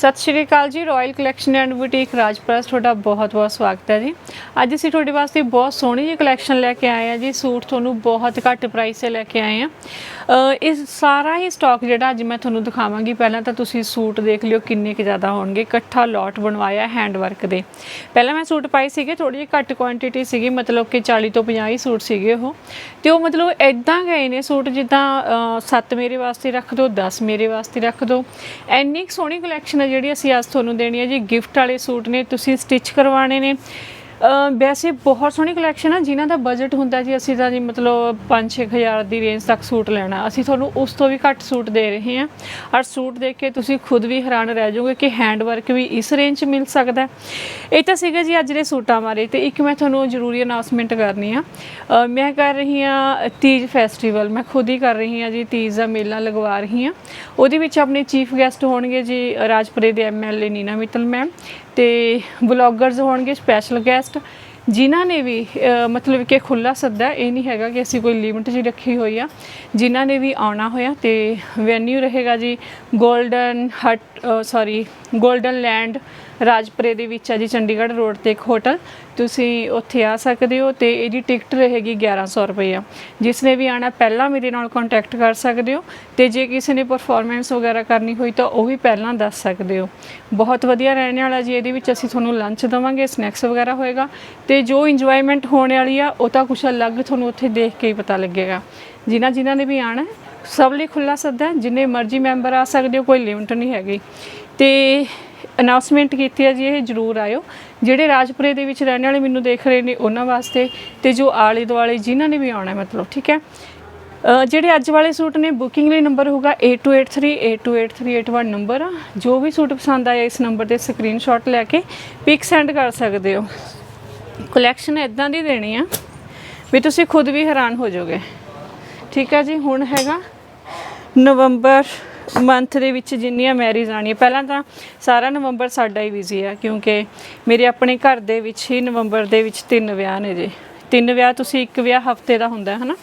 ਸਤਿ ਸ਼੍ਰੀ ਅਕਾਲ ਜੀ ਰਾਇਲ ਕਲੈਕਸ਼ਨ ਐਂਡ ਬੁਟੀਕ ਰਾਜਪ੍ਰਸ ਤੁਹਾਡਾ ਬਹੁਤ-ਬਹੁਤ ਸਵਾਗਤ ਹੈ ਜੀ। ਅੱਜ ਅਸੀਂ ਤੁਹਾਡੇ ਵਾਸਤੇ ਬਹੁਤ ਸੋਹਣੀ ਜਿਹੀ ਕਲੈਕਸ਼ਨ ਲੈ ਕੇ ਆਏ ਆ ਜੀ ਸੂਟ ਤੁਹਾਨੂੰ ਬਹੁਤ ਘੱਟ ਪ੍ਰਾਈਸ ਤੇ ਲੈ ਕੇ ਆਏ ਆ ਅ, ਇਸ ਸਾਰਾ ਹੀ ਸਟਾਕ ਜਿਹੜਾ ਅੱਜ ਮੈਂ ਤੁਹਾਨੂੰ ਦਿਖਾਵਾਂਗੀ ਪਹਿਲਾਂ ਤਾਂ ਤੁਸੀਂ ਸੂਟ ਦੇਖ ਲਿਓ ਕਿੰਨੇ ਕੁ ਜ਼ਿਆਦਾ ਹੋਣਗੇ ਇਕੱਠਾ ਲੋਟ ਬਣਵਾਇਆ ਹੈਂਡ ਵਰਕ ਦੇ। ਪਹਿਲਾਂ ਮੈਂ ਸੂਟ ਪਾਏ ਸੀਗੇ ਥੋੜੀ ਜਿਹੀ ਘੱਟ ਕੁਆਂਟੀਟੀ ਸੀਗੀ ਮਤਲਬ ਕਿ 40 ਤੋਂ 50 ਸੂਟ ਸੀਗੇ ਉਹ। ਤੇ ਉਹ ਮਤਲਬ ਐਦਾਂ ਗਏ ਨੇ ਸੂਟ ਜਿੱਦਾਂ 7 ਮੇਰੇ ਵਾਸਤੇ ਰੱਖ ਦਿਓ 10 ਮੇਰੇ ਵਾਸਤੇ ਰੱਖ ਦਿਓ ਇੰਨੀ ਕੁ ਸੋਹਣੀ ਕਲੈਕਸ਼ਨ ਹੈ ਜਿਹੜੀ ਅਸੀਂ ਅੱਜ ਤੁਹਾਨੂੰ ਦੇਣੀ ਹੈ ਜੀ ਗਿਫਟ ਵਾਲੇ ਸੂਟ ਨੇ, ਤੁਸੀਂ ਸਟਿਚ ਕਰਵਾਣੇ ਨੇ। ਵੈਸੇ ਬਹੁਤ ਸੋਹਣੀ ਕਲੈਕਸ਼ਨ ਆ, ਜਿਨ੍ਹਾਂ ਦਾ ਬਜਟ ਹੁੰਦਾ ਜੀ, ਅਸੀਂ ਤਾਂ ਜੀ ਮਤਲਬ 5-6000 ਦੀ ਰੇਂਜ ਤੱਕ ਸੂਟ ਲੈਣਾ। ਅਸੀਂ ਤੁਹਾਨੂੰ ਉਸ ਤੋਂ ਵੀ ਘੱਟ ਸੂਟ ਦੇ ਰਹੇ ਹਾਂ। ਔਰ ਸੂਟ ਦੇਖ ਕੇ ਤੁਸੀਂ ਖੁਦ ਵੀ ਹੈਰਾਨ ਰਹਿ ਜਾਓਗੇ ਕਿ ਹੈਂਡ ਵਰਕ ਵੀ ਇਸ ਰੇਂਜ 'ਚ ਮਿਲ ਸਕਦਾ ਇਹ ਤਾਂ ਸੀਗਾ ਜੀ ਅੱਜ ਦੇ ਸੂਟਾਂ ਬਾਰੇ। ਤੇ ਇੱਕ ਮੈਂ ਤੁਹਾਨੂੰ ਜ਼ਰੂਰੀ ਅਨਾਉਂਸਮੈਂਟ ਕਰਨੀ ਆ। ਮੈਂ ਕਰ ਰਹੀ ਹਾਂ ਤੀਜ ਫੈਸਟੀਵਲ ਮੈਂ ਖੁਦ ਹੀ ਕਰ ਰਹੀ ਹਾਂ ਜੀ, ਤੀਜ ਦਾ ਮੇਲਾ ਲਗਵਾ ਰਹੀ ਹਾਂ। ਉਹਦੇ ਵਿੱਚ ਆਪਣੇ ਚੀਫ ਗੈਸਟ ਹੋਣਗੇ ਜੀ, ਰਾਜਪੁਰੇ ਦੇ ਐਮਐਲਏ ਨੀਨਾ ਮਿੱਤਲ ਮੈਮ ਤੇ ਬਲੌਗਰਸ ਹੋਣਗੇ ਸਪੈਸ਼ਲ ਗੈਸਟ ਜਿਨ੍ਹਾਂ ਨੇ ਵੀ ਅ, ਮਤਲਬ ਕਿ ਖੁੱਲਾ ਸੱਦਾ ਹੈ, ਇਹ ਨਹੀਂ ਹੈਗਾ ਕਿ ਅਸੀਂ ਕੋਈ ਲਿਮਿਟ ਜੀ ਰੱਖੀ ਹੋਈ ਆ। ਜਿਨ੍ਹਾਂ ਨੇ ਵੀ ਆਉਣਾ ਹੋਇਆ ਤੇ ਵੈਨਿਊ ਰਹੇਗਾ ਜੀ 골ਡਨ ਹਟ ਸੌਰੀ 골ਡਨ ਲੈਂਡ ਰਾਜਪੁਰੇ ਦੇ ਵਿੱਚ ਆ ਜੀ, ਚੰਡੀਗੜ੍ਹ ਰੋਡ ਤੇ ਇੱਕ ਹੋਟਲ। ਤੁਸੀਂ ਉੱਥੇ ਆ ਸਕਦੇ ਹੋ ਤੇ ਇਹਦੀ ਟਿਕਟ ਰਹੇਗੀ 1100 ਰੁਪਏ ਜਿਸ ਨੇ ਵੀ ਆਣਾ ਪਹਿਲਾਂ ਮੇਰੇ ਨਾਲ ਕੰਟੈਕਟ ਕਰ ਸਕਦੇ ਹੋ ਤੇ ਜੇ ਕਿਸੇ ਨੇ ਪਰਫਾਰਮੈਂਸ ਵਗੈਰਾ ਕਰਨੀ ਹੋਈ ਤਾਂ ਉਹ ਵੀ ਪਹਿਲਾਂ ਦੱਸ ਸਕਦੇ ਹੋ। ਬਹੁਤ ਵਧੀਆ ਰਹਿਣ ਵਾਲਾ ਜੀ, ਇਹਦੇ ਵਿੱਚ ਅਸੀਂ ਤੁਹਾਨੂੰ ਲੰਚ ਦਵਾਂਗੇ ਸਨੈਕਸ ਵਗੈਰਾ ਹੋਏਗਾ ਤੇ ਜੋ ਇੰਜੋਇਮੈਂਟ ਹੋਣ ਵਾਲੀ ਆ, ਉਹ ਤਾਂ ਕੁਛ ਅਲੱਗ ਤੁਹਾਨੂੰ ਉੱਥੇ ਦੇਖ ਕੇ ਹੀ ਪਤਾ ਲੱਗੇਗਾ। ਜਿਨ੍ਹਾਂ ਜਿਨ੍ਹਾਂ ਨੇ ਵੀ ਆਣਾ, ਸਭ ਲਈ ਖੁੱਲਾ ਸੱਦਾ ਜਿੰਨੇ ਮਰਜ਼ੀ ਮੈਂਬਰ ਆ ਸਕਦੇ ਹੋ, ਕੋਈ ਲਿਮਟ ਨਹੀਂ ਹੈਗੀ। ਤੇ ਅਨਾਉਂਸਮੈਂਟ ਕੀਤੀ ਹੈ ਜੀ, ਇਹ ਜਰੂਰ ਆਇਓ। ਜਿਹੜੇ ਰਾਜਪੁਰੇ ਦੇ ਵਿੱਚ ਰਹਿਣ ਵਾਲੇ ਮੈਨੂੰ ਦੇਖ ਰਹੇ ਨੇ, ਉਹਨਾਂ ਵਾਸਤੇ ਤੇ ਜੋ ਆਲੇ ਦੁਆਲੇ ਜਿਨ੍ਹਾਂ ਨੇ ਵੀ ਆਉਣਾ ਮਤਲਬ, ਠੀਕ ਹੈ? ਜਿਹੜੇ ਅੱਜ ਵਾਲੇ ਸੂਟ ਨੇ ਬੁਕਿੰਗ ਲਈ ਨੰਬਰ ਹੋਊਗਾ 8283 828381 ਨੰਬਰ ਆ। ਜੋ ਵੀ ਸੂਟ ਪਸੰਦ ਆਇਆ, ਇਸ ਨੰਬਰ ਤੇ ਸਕਰੀਨਸ਼ਾਟ ਲੈ ਕੇ ਪਿਕ ਸੈਂਡ ਕਰ ਸਕਦੇ ਹੋ। ਕਲੈਕਸ਼ਨ ਇਦਾਂ ਦੀ ਦੇਣੀ ਆ ਵੀ ਤੁਸੀਂ ਖੁਦ ਵੀ ਹੈਰਾਨ ਹੋ ਜਾਓਗੇ। ਠੀਕ ਹੈ ਜੀ, ਹੁਣ ਹੈਗਾ ਨਵੰਬਰ ਮੰਥ ਦੇ ਵਿੱਚ ਜਿੰਨੀਆਂ ਮੈਰਿਜ ਆਣੀਆਂ ਪਹਿਲਾਂ ਤਾਂ ਸਾਰਾ ਨਵੰਬਰ ਸਾਡਾ ਹੀ ਬਿਜ਼ੀ ਆ, ਕਿਉਂਕਿ ਮੇਰੇ ਆਪਣੇ ਘਰ ਦੇ ਵਿੱਚ ਹੀ ਨਵੰਬਰ ਦੇ ਵਿੱਚ ਤਿੰਨ ਵਿਆਹ ਨੇ ਜੀ। ਤਿੰਨ ਵਿਆਹ ਤੁਸੀਂ ਇੱਕ ਵਿਆਹ ਹਫ਼ਤੇ ਦਾ ਹੁੰਦਾ ਹੈ ਨਾ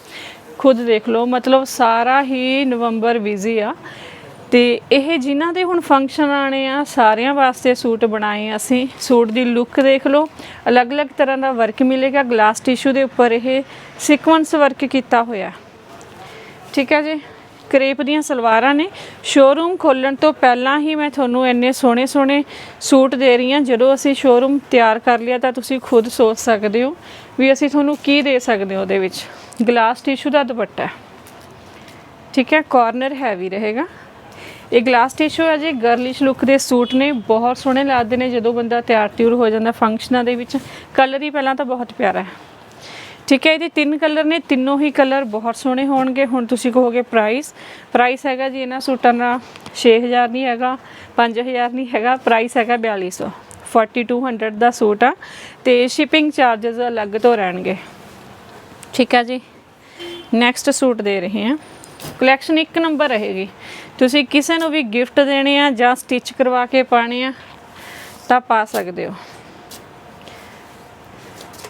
ਖੁਦ ਦੇਖ ਲਓ, ਮਤਲਬ ਸਾਰਾ ਹੀ ਨਵੰਬਰ ਬਿਜ਼ੀ ਆ। ਤੇ ਇਹ ਜਿਨ੍ਹਾਂ ਦੇ ਹੁਣ ਫੰਕਸ਼ਨ ਆਣੇ ਆ, ਸਾਰਿਆਂ ਵਾਸਤੇ ਸੂਟ ਬਣਾਏ ਅਸੀਂ। ਸੂਟ ਦੀ ਲੁੱਕ ਦੇਖ ਲਓ, ਅਲੱਗ-ਅਲੱਗ ਤਰ੍ਹਾਂ ਦਾ ਵਰਕ ਮਿਲੇਗਾ। ਗਲਾਸ ਟਿਸ਼ੂ ਦੇ ਉੱਪਰ ਇਹ ਸੀਕੁਐਂਸ ਵਰਕ ਕੀਤਾ ਹੋਇਆ। ਠੀਕ ਹੈ ਜੀ? ਕਰੇਪ ਦੀਆਂ ਸਲਵਾਰਾਂ ਨੇ ਸ਼ੋਰੂਮ ਖੋਲਣ ਤੋਂ ਪਹਿਲਾਂ ਹੀ ਮੈਂ ਤੁਹਾਨੂੰ ਇੰਨੇ ਸੋਹਣੇ ਸੋਹਣੇ ਸੂਟ ਦੇ ਰਹੀ ਹਾਂ। ਜਦੋਂ ਅਸੀਂ ਸ਼ੋਰੂਮ ਤਿਆਰ ਕਰ ਲਿਆ ਤਾਂ ਤੁਸੀਂ ਖੁਦ ਸੋਚ ਸਕਦੇ ਹੋ ਵੀ ਅਸੀਂ ਤੁਹਾਨੂੰ ਕੀ ਦੇ ਸਕਦੇ ਹਾਂ ਉਹਦੇ ਵਿੱਚ। ਗਲਾਸ ਟਿਸ਼ੂ ਦਾ ਦੁਪੱਟਾ ਠੀਕ ਹੈ? ਕਾਰਨਰ ਹੈਵੀ ਰਹੇਗਾ। ਇਹ ਗਲਾਸ ਟਿਸ਼ੂ ਹੈ ਜੀ। ਗਰਲਿਸ਼ ਲੁੱਕ ਦੇ ਸੂਟ ਨੇ। ਬਹੁਤ ਸੋਹਣੇ ਲੱਗਦੇ ਨੇ ਜਦੋਂ ਬੰਦਾ ਤਿਆਰ ਤਿਉਰ ਹੋ ਜਾਂਦਾ ਫੰਕਸ਼ਨਾਂ ਦੇ ਵਿੱਚ। ਕਲਰ ਹੀ ਪਹਿਲਾਂ ਤਾਂ ਬਹੁਤ ਪਿਆਰਾ ਹੈ। ਠੀਕ ਹੈ, ਇਹਦੇ ਤਿੰਨ ਕਲਰ ਨੇ, ਤਿੰਨੋਂ ਹੀ ਕਲਰ ਬਹੁਤ ਸੋਹਣੇ ਹੋਣਗੇ। ਹੁਣ ਤੁਸੀਂ ਕਹੋਗੇ ਪ੍ਰਾਈਸ ਪ੍ਰਾਈਸ ਹੈਗਾ ਜੀ, ਇਹਨਾਂ ਸੂਟਾਂ ਦਾ 6000 ਨਹੀਂ ਹੈਗਾ 5000 ਨਹੀਂ ਹੈਗਾ ਪ੍ਰਾਈਸ ਹੈਗਾ 4200 4200 ਦਾ ਸੂਟ ਆ ਤੇ ਸ਼ਿਪਿੰਗ ਚਾਰजेस ਅਲੱਗ ਤੋਂ ਰਹਿਣਗੇ। ਠੀਕ ਹੈ ਜੀ। ਨੈਕਸਟ ਸੂਟ ਦੇ ਰਹੇ ਹਾਂ। ਕਲੈਕਸ਼ਨ ਇੱਕ ਨੰਬਰ ਰਹੇਗੀ। ਤੁਸੀਂ ਕਿਸੇ ਨੂੰ ਵੀ ਗਿਫਟ ਦੇਣੇ ਆ ਜਾਂ ਸਟਿਚ ਕਰਵਾ ਕੇ ਪਾਣੇ ਆ, ਤਾਂ ਪਾ ਸਕਦੇ ਹੋ।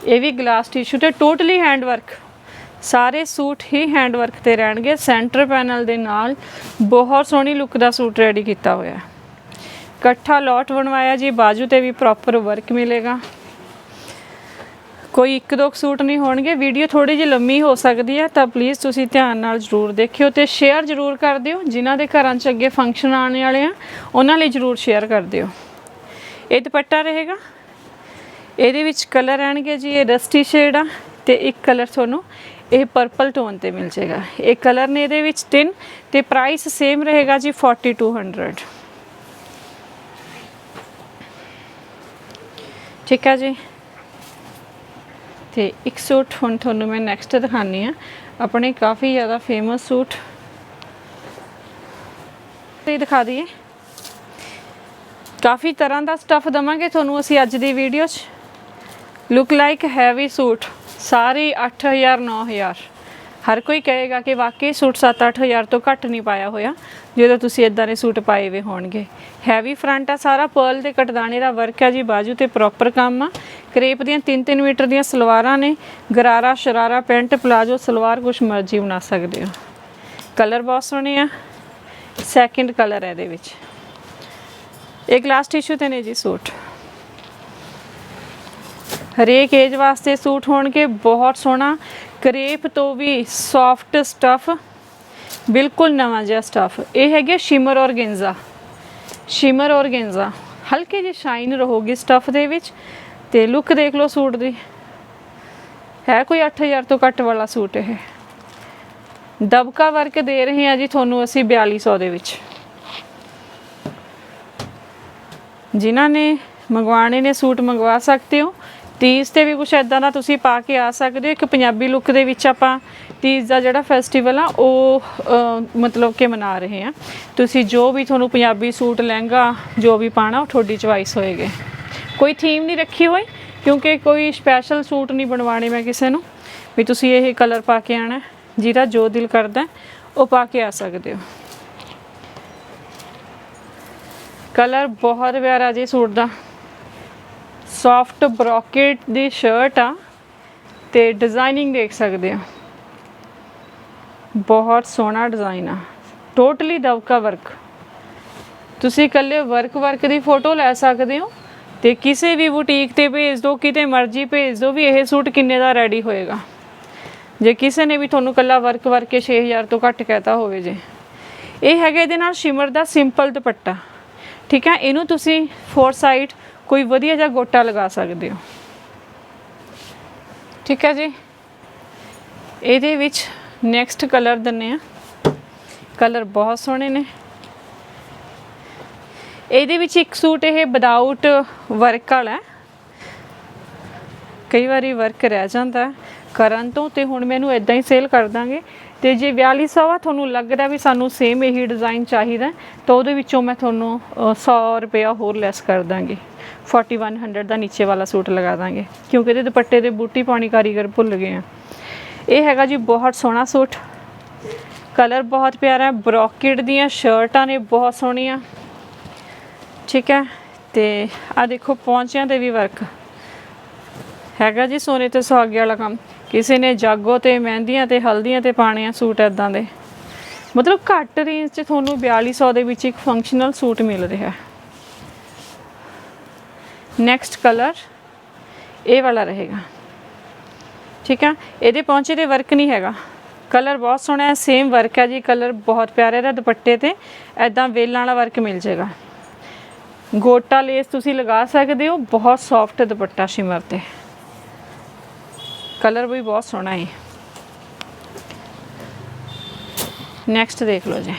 ਇਹ ਵੀ ਗਲਾਸ ਟਿਸ਼ੂ ਤੇ ਟੋਟਲੀ ਹੈਂਡ ਵਰਕ ਸਾਰੇ ਸੂਟ ਹੀ ਹੈਂਡ ਵਰਕ ਤੇ ਰਹਿਣਗੇ। ਸੈਂਟਰ ਪੈਨਲ ਦੇ ਨਾਲ ਬਹੁਤ ਸੋਹਣੀ ਲੁੱਕ ਦਾ ਸੂਟ ਰੈਡੀ ਕੀਤਾ ਹੋਇਆ ਹੈ। ਇਕੱਠਾ ਲੋਟ ਬਣਵਾਇਆ ਜੀ, ਬਾਜੂ ਤੇ ਵੀ ਪ੍ਰੋਪਰ ਵਰਕ ਮਿਲੇਗਾ। ਕੋਈ ਇੱਕ ਦੋ ਕੁ ਸੂਟ ਨਹੀਂ ਹੋਣਗੇ। ਵੀਡੀਓ ਥੋੜੀ ਜਿਹੀ ਲੰਮੀ ਹੋ ਸਕਦੀ ਹੈ, ਤਾਂ ਪਲੀਜ਼ ਤੁਸੀਂ ਧਿਆਨ ਨਾਲ ਜ਼ਰੂਰ ਦੇਖਿਓ ਤੇ ਸ਼ੇਅਰ ਜ਼ਰੂਰ ਕਰ ਦਿਓ। ਜਿਨ੍ਹਾਂ ਦੇ ਘਰਾਂ 'ਚ ਅੱਗੇ ਫੰਕਸ਼ਨ ਆਉਣ ਵਾਲੇ ਆ, ਉਹਨਾਂ ਲਈ ਜ਼ਰੂਰ ਸ਼ੇਅਰ ਕਰ ਦਿਓ। ਇਹ ਦੁਪੱਟਾ ਰਹੇਗਾ। ਇਹਦੇ ਵਿੱਚ ਕਲਰ ਆਣਗੇ ਜੀ, ਇਹ ਰਸਟੀ ਸ਼ੇਡ ਆ ਤੇ ਇੱਕ ਕਲਰ ਤੁਹਾਨੂੰ ਇਹ ਪਰਪਲ ਟੋਨ ਤੇ ਮਿਲ ਜਾਏਗਾ। ਇਹ ਕਲਰ ਨੇ ਇਹਦੇ ਵਿੱਚ ਤਿੰਨ ਤੇ ਪ੍ਰਾਈਸ ਸੇਮ ਰਹੇਗਾ ਜੀ 4200 ਠੀਕ ਹੈ ਜੀ? ਤੇ ਇੱਕ ਸੂਟ ਹੁਣ ਤੁਹਾਨੂੰ ਮੈਂ ਨੈਕਸਟ ਦਿਖਾਣੀ ਆ ਆਪਣੇ ਕਾਫੀ ਜ਼ਿਆਦਾ ਫੇਮਸ ਸੂਟ। ਤੇ ਦਿਖਾ ਦਈਏ। ਕਾਫੀ ਤਰ੍ਹਾਂ ਦਾ ਸਟੱਫ ਦਵਾਂਗੇ ਤੁਹਾਨੂੰ ਅਸੀਂ ਅੱਜ ਦੀ ਵੀਡੀਓ 'ਚ। ਲੁੱਕ ਲਾਈਕ ਹੈਵੀ ਸੂਟ ਸਾਰੇ 8000 9000 ਹਰ ਕੋਈ ਕਹੇਗਾ ਕਿ ਵਾਕਈ ਸੂਟ 7-8000 ਤੋਂ ਘੱਟ ਨਹੀਂ ਪਾਇਆ ਹੋਇਆ, ਜਦੋਂ ਤੁਸੀਂ ਇਦਾਂ ਦੇ ਸੂਟ ਪਾਏ ਹੋਏ ਹੋਣਗੇ। ਹੈਵੀ ਫਰੰਟ ਆ, ਸਾਰਾ ਪਰਲ ਦੇ ਕਟਦਾਣੇ ਦਾ ਵਰਕ ਆ ਜੀ, ਬਾਜੂ ਤੇ ਪ੍ਰੋਪਰ ਕੰਮ ਆ। ਕਰੇਪ ਦੀਆਂ 3-3 ਮੀਟਰ ਦੀਆਂ ਸਲਵਾਰਾਂ ਨੇ, ਗਰਾਰਾ, ਸ਼ਰਾਰਾ, ਪੈਂਟ, ਪਲਾਜੋ, ਸਲਵਾਰ, ਕੁਛ ਮਰਜ਼ੀ ਬਣਾ ਸਕਦੇ ਹੋ। ਕਲਰ ਬਹੁਤ ਸੋਹਣੇ ਆ। ਸੈਕਿੰਡ ਕਲਰ ਹੈ ਇਹਦੇ ਵਿੱਚ। ਇਹ ਗਲਾਸ ਟਿਸ਼ੂ ਤੇ ਨੇ ਜੀ ਸੂਟ। ਹਰੇਕ ਏਜ ਵਾਸਤੇ ਸੂਟ ਹੋਣਗੇ, ਬਹੁਤ ਸੋਹਣਾ। ਕਰੇਪ ਤੋਂ ਵੀ ਸੌਫਟ ਸਟਫ ਬਿਲਕੁਲ ਨਵਾਂ ਜਿਹਾ ਸਟਫ ਇਹ ਹੈਗੇ ਸ਼ਿਮਰ ਔਰਗੈਂਜ਼ਾ ਸ਼ਿਮਰ ਔਰਗੈਂਜ਼ਾ ਹਲਕੇ ਜਿਹੇ ਸ਼ਾਈਨ ਰਹੂਗੀ ਸਟਫ ਦੇ ਵਿੱਚ। ਤੇ ਲੁੱਕ ਦੇਖ ਲਓ ਸੂਟ ਦੀ। ਹੈ ਕੋਈ 8000 ਤੋਂ ਘੱਟ ਵਾਲਾ ਸੂਟ ਇਹ। ਦਬਕਾ ਵਰਕ ਦੇ ਰਹੇ ਹਾਂ ਜੀ ਤੁਹਾਨੂੰ ਅਸੀਂ 4200 ਦੇ ਵਿੱਚ। ਜਿਨ੍ਹਾਂ ਨੇ ਮੰਗਵਾਣੇ ਨੇ ਸੂਟ ਮੰਗਵਾ ਸਕਦੇ ਹੋ। ਤੀਜ ਤੇ ਵੀ ਕੁਝ ਐਦਾਂ ਦਾ ਤੁਸੀਂ ਪਾ ਕੇ ਆ ਸਕਦੇ ਹੋ। ਇੱਕ ਪੰਜਾਬੀ ਲੁੱਕ ਦੇ ਵਿੱਚ ਆਪਾਂ ਤੀਜ ਦਾ ਜਿਹੜਾ ਫੈਸਟੀਵਲ ਆ, ਉਹ ਮਤਲਬ ਕਿ ਮਨਾ ਰਹੇ ਆ ਤੁਸੀਂ ਜੋ ਵੀ ਤੁਹਾਨੂੰ ਪੰਜਾਬੀ ਸੂਟ, ਲਹਿੰਗਾ ਜੋ ਵੀ ਪਾਣਾ ਉਹ ਤੁਹਾਡੀ ਚੁਆਇਸ ਹੋਏਗੀ। ਕੋਈ ਥੀਮ ਨਹੀਂ ਰੱਖੀ ਹੋਈ, ਕਿਉਂਕਿ ਕੋਈ ਸਪੈਸ਼ਲ ਸੂਟ ਨਹੀਂ ਬਣਵਾਣੇ ਮੈਂ ਕਿਸੇ ਨੂੰ। ਵੀ ਤੁਸੀਂ ਇਹ ਕਲਰ ਪਾ ਕੇ ਆਣਾ ਜਿਹਦਾ ਜੋ ਦਿਲ ਕਰਦਾ, ਉਹ ਪਾ ਕੇ ਆ ਸਕਦੇ ਹੋ। ਕਲਰ ਬਹੁਤ ਪਿਆਰਾ ਜੀ ਸੂਟ ਦਾ। ਸੌਫਟ ਬ੍ਰੋਕੇਟ ਦੀ ਸ਼ਰਟ ਆ ਤੇ ਡਿਜ਼ਾਈਨਿੰਗ ਦੇਖ ਸਕਦੇ ਹੋ। ਬਹੁਤ ਸੋਹਣਾ ਡਿਜ਼ਾਈਨ ਆ। ਟੋਟਲੀ ਦਵਕਾ ਵਰਕ ਤੁਸੀਂ ਇਕੱਲੇ ਵਰਕ ਵਰਕ ਦੀ ਫੋਟੋ ਲੈ ਸਕਦੇ ਹੋ ਤੇ ਕਿਸੇ ਵੀ ਬੁਟੀਕ ਤੇ ਭੇਜ ਦਿਓ, ਕਿਤੇ ਮਰਜ਼ੀ ਭੇਜ ਦਿਓ ਵੀ ਇਹ ਸੂਟ ਕਿੰਨੇ ਦਾ ਰੈਡੀ ਹੋਏਗਾ। ਜੇ ਕਿਸੇ ਨੇ ਵੀ ਤੁਹਾਨੂੰ ਕੱਲਾ ਵਰਕ ਵਰਕ ਕੇ 6000 ਤੋਂ ਘੱਟ ਕਹਿਤਾ ਹੋਵੇ ਜੇ। ਇਹ ਹੈਗਾ ਇਹਦੇ ਨਾਲ ਸ਼ਿਮਰ ਦਾ ਸਿੰਪਲ ਦੁਪੱਟਾ। ਠੀਕ ਹੈ ਇਹਨੂੰ ਤੁਸੀਂ ਫੋਰ ਸਾਈਡ ਕੋਈ ਵਧੀਆ ਜਿਹਾ ਗੋਟਾ ਲਗਾ ਸਕਦੇ ਹੋ। ਠੀਕ ਹੈ ਜੀ। ਇਹਦੇ ਵਿੱਚ ਨੈਕਸਟ ਕਲਰ ਦਿੰਨੇ ਆ। ਕਲਰ ਬਹੁਤ ਸੋਹਣੇ ਨੇ। ਇਹਦੇ ਵਿੱਚ ਇੱਕ ਸੂਟ ਇਹ ਵਿਦਆਊਟ ਵਰਕ ਵਾਲਾ ਕਈ ਵਾਰੀ ਵਰਕ ਰਹਿ ਜਾਂਦਾ ਕਰਨ ਤੋਂ ਤੇ ਹੁਣ ਮੈਨੂੰ ਇਦਾਂ ਹੀ ਸੇਲ ਕਰ ਦਾਂਗੇ। ਤੇ ਜੇ 4200 ਆ ਤੁਹਾਨੂੰ ਲੱਗਦਾ ਵੀ ਸਾਨੂੰ ਸੇਮ ਇਹੀ ਡਿਜ਼ਾਈਨ ਚਾਹੀਦਾ ਤਾਂ ਉਹਦੇ ਵਿੱਚੋਂ ਮੈਂ ਤੁਹਾਨੂੰ ਅ, 100 ਰੁਪਇਆ ਹੋਰ ਲੈਸ ਕਰ ਦਾਂਗੀ। 4100 ਦਾ ਨੀਚੇ ਵਾਲਾ ਸੂਟ ਲਗਾ ਦਾਂਗੇ, ਕਿਉਂਕਿ ਇਹਦੇ ਦੁਪੱਟੇ ਦੇ ਬੂਟੀ ਪਾਣੀ ਕਾਰੀਗਰ ਭੁੱਲ ਗਏ ਆ। ਇਹ ਹੈਗਾ ਜੀ ਬਹੁਤ ਸੋਹਣਾ ਸੂਟ। ਕਲਰ ਬਹੁਤ ਪਿਆਰਾ ਹੈ ਬ੍ਰੋਕੇਡ ਦੀਆਂ ਸ਼ਰਟਾਂ ਨੇ ਬਹੁਤ ਸੋਹਣੀਆਂ। ਠੀਕ ਹੈ, ਤੇ ਆ ਦੇਖੋ ਪੌਂਚਿਆਂ ਤੇ ਵੀ ਵਰਕ ਹੈਗਾ ਜੀ ਸੋਨੇ ਤੇ ਸੁਹਾਗੇ ਵਾਲਾ ਕੰਮ। ਕਿਸੇ ਨੇ ਜਾਗੋ ਤੇ, ਮਹਿੰਦੀਆਂ ਤੇ, ਹਲਦੀਆਂ ਤੇ ਪਾਣੇ ਆ ਸੂਟ ਐਦਾਂ ਦੇ। ਮਤਲਬ ਘੱਟ ਰੇਂਜ 'ਚ ਤੁਹਾਨੂੰ 4200 ਦੇ ਵਿੱਚ ਇੱਕ ਫੰਕਸ਼ਨਲ ਸੂਟ ਮਿਲ ਰਿਹਾ। ਹੈ ਨੈਕਸਟ ਕਲਰ ਇਹ ਵਾਲਾ ਰਹੇਗਾ। ਠੀਕ ਹੈ ਇਹਦੇ ਪੌਂਚੇ ਦੇ ਵਰਕ ਨਹੀਂ ਹੈਗਾ। ਕਲਰ ਬਹੁਤ ਸੋਹਣਾ ਹੈ ਸੇਮ ਵਰਕ ਹੈ ਜੀ। ਕਲਰ ਬਹੁਤ ਪਿਆਰਾ ਇਹਦਾ ਦੁਪੱਟੇ ਤੇ। ਐਦਾਂ ਵੇਲਾਂ ਵਾਲਾ ਵਰਕ ਮਿਲ ਜਾਏਗਾ। ਗੋਟਾ ਲੇਸ ਤੁਸੀਂ ਲਗਾ ਸਕਦੇ ਹੋ, ਬਹੁਤ ਸੌਫਟ ਦੁਪੱਟਾ ਸ਼ਿਮਰ ਤੇ। ਕਲਰ ਵੀ ਬਹੁਤ ਸੋਹਣਾ ਹੈ। ਨੈਕਸਟ ਦੇਖ ਲਓ ਜੀ।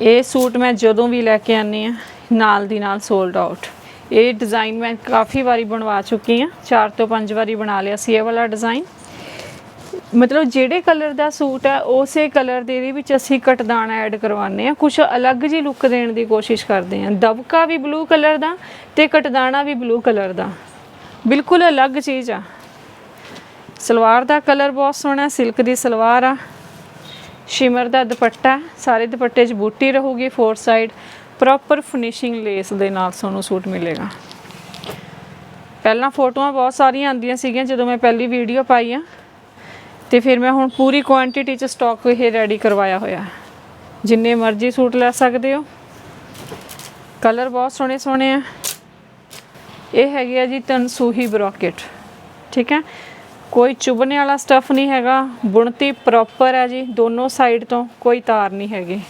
ਇਹ ਸੂਟ ਮੈਂ ਜਦੋਂ ਵੀ ਲੈ ਕੇ ਆਨੀ ਆ ਨਾਲ ਦੀ ਨਾਲ ਸੋਲਡ ਆਊਟ ਇਹ ਡਿਜ਼ਾਈਨ ਮੈਂ ਕਾਫੀ ਵਾਰੀ ਬਣਵਾ ਚੁੱਕੀ ਆ ਚਾਰ ਤੋਂ ਪੰਜ ਵਾਰੀ ਬਣਾ ਲਿਆ ਸੀ ਇਹ ਵਾਲਾ ਡਿਜ਼ਾਈਨ ਮਤਲਬ ਜਿਹੜੇ ਕਲਰ ਦਾ ਸੂਟ ਹੈ, ਉਸੇ ਕਲਰ ਦੇ ਇਹਦੇ ਵਿੱਚ ਅਸੀਂ ਕਟਦਾਣਾ ਐਡ ਕਰਵਾਉਂਦੇ ਆ ਕੁਝ ਅਲੱਗ ਜੀ ਲੁੱਕ ਦੇਣ ਦੀ ਕੋਸ਼ਿਸ਼ ਕਰਦੇ ਆ ਦਬਕਾ ਵੀ ਬਲੂ ਕਲਰ ਦਾ ਤੇ ਕਟਦਾਣਾ ਵੀ ਬਲੂ ਕਲਰ ਦਾ। ਬਿਲਕੁਲ ਅਲੱਗ ਚੀਜ਼ ਆ। ਸਲਵਾਰ ਦਾ ਕਲਰ ਬਹੁਤ ਸੋਹਣਾ ਸਿਲਕ ਦੀ ਸਲਵਾਰ ਆ। ਸ਼ਿਮਰ ਦਾ ਦੁਪੱਟਾ, ਸਾਰੇ ਦੁਪੱਟੇ 'ਚ ਬੂਟੀ ਰਹੂਗੀ four side proper finishing lace ਦੇ ਨਾਲ ਤੁਹਾਨੂੰ ਸੂਟ ਮਿਲੇਗਾ। ਪਹਿਲਾਂ ਫੋਟੋਆਂ ਬਹੁਤ ਸਾਰੀਆਂ ਆਂਦੀਆਂ ਸੀਗੀਆਂ ਜਦੋਂ ਮੈਂ ਪਹਿਲੀ ਵੀਡੀਓ ਪਾਈ ਆ। ਤੇ ਫਿਰ ਮੈਂ ਹੁਣ ਪੂਰੀ ਕੁਆਂਟੀਟੀ 'ਚ ਸਟਾਕ ਇਹ ਰੈਡੀ ਕਰਵਾਇਆ ਹੋਇਆ ਜਿੰਨੇ ਮਰਜ਼ੀ ਸੂਟ ਲੈ ਸਕਦੇ ਹੋ। ਕਲਰ ਬਹੁਤ ਸੋਹਣੇ ਸੋਹਣੇ ਆ। ਇਹ ਹੈਗੀ ਆ ਜੀ ਤਨਸੂਹੀ ਬ੍ਰੋਕੇਟ, ਠੀਕ ਹੈ? ਕੋਈ ਚੁਭਨੇ ਵਾਲਾ ਸਟਫ ਨਹੀਂ ਹੈਗਾ। ਬੁਣਤੀ ਪ੍ਰੋਪਰ ਹੈ ਜੀ, ਦੋਨੋਂ ਸਾਈਡ ਤੋਂ ਕੋਈ ਤਾਰ ਨਹੀਂ ਹੈਗੀ।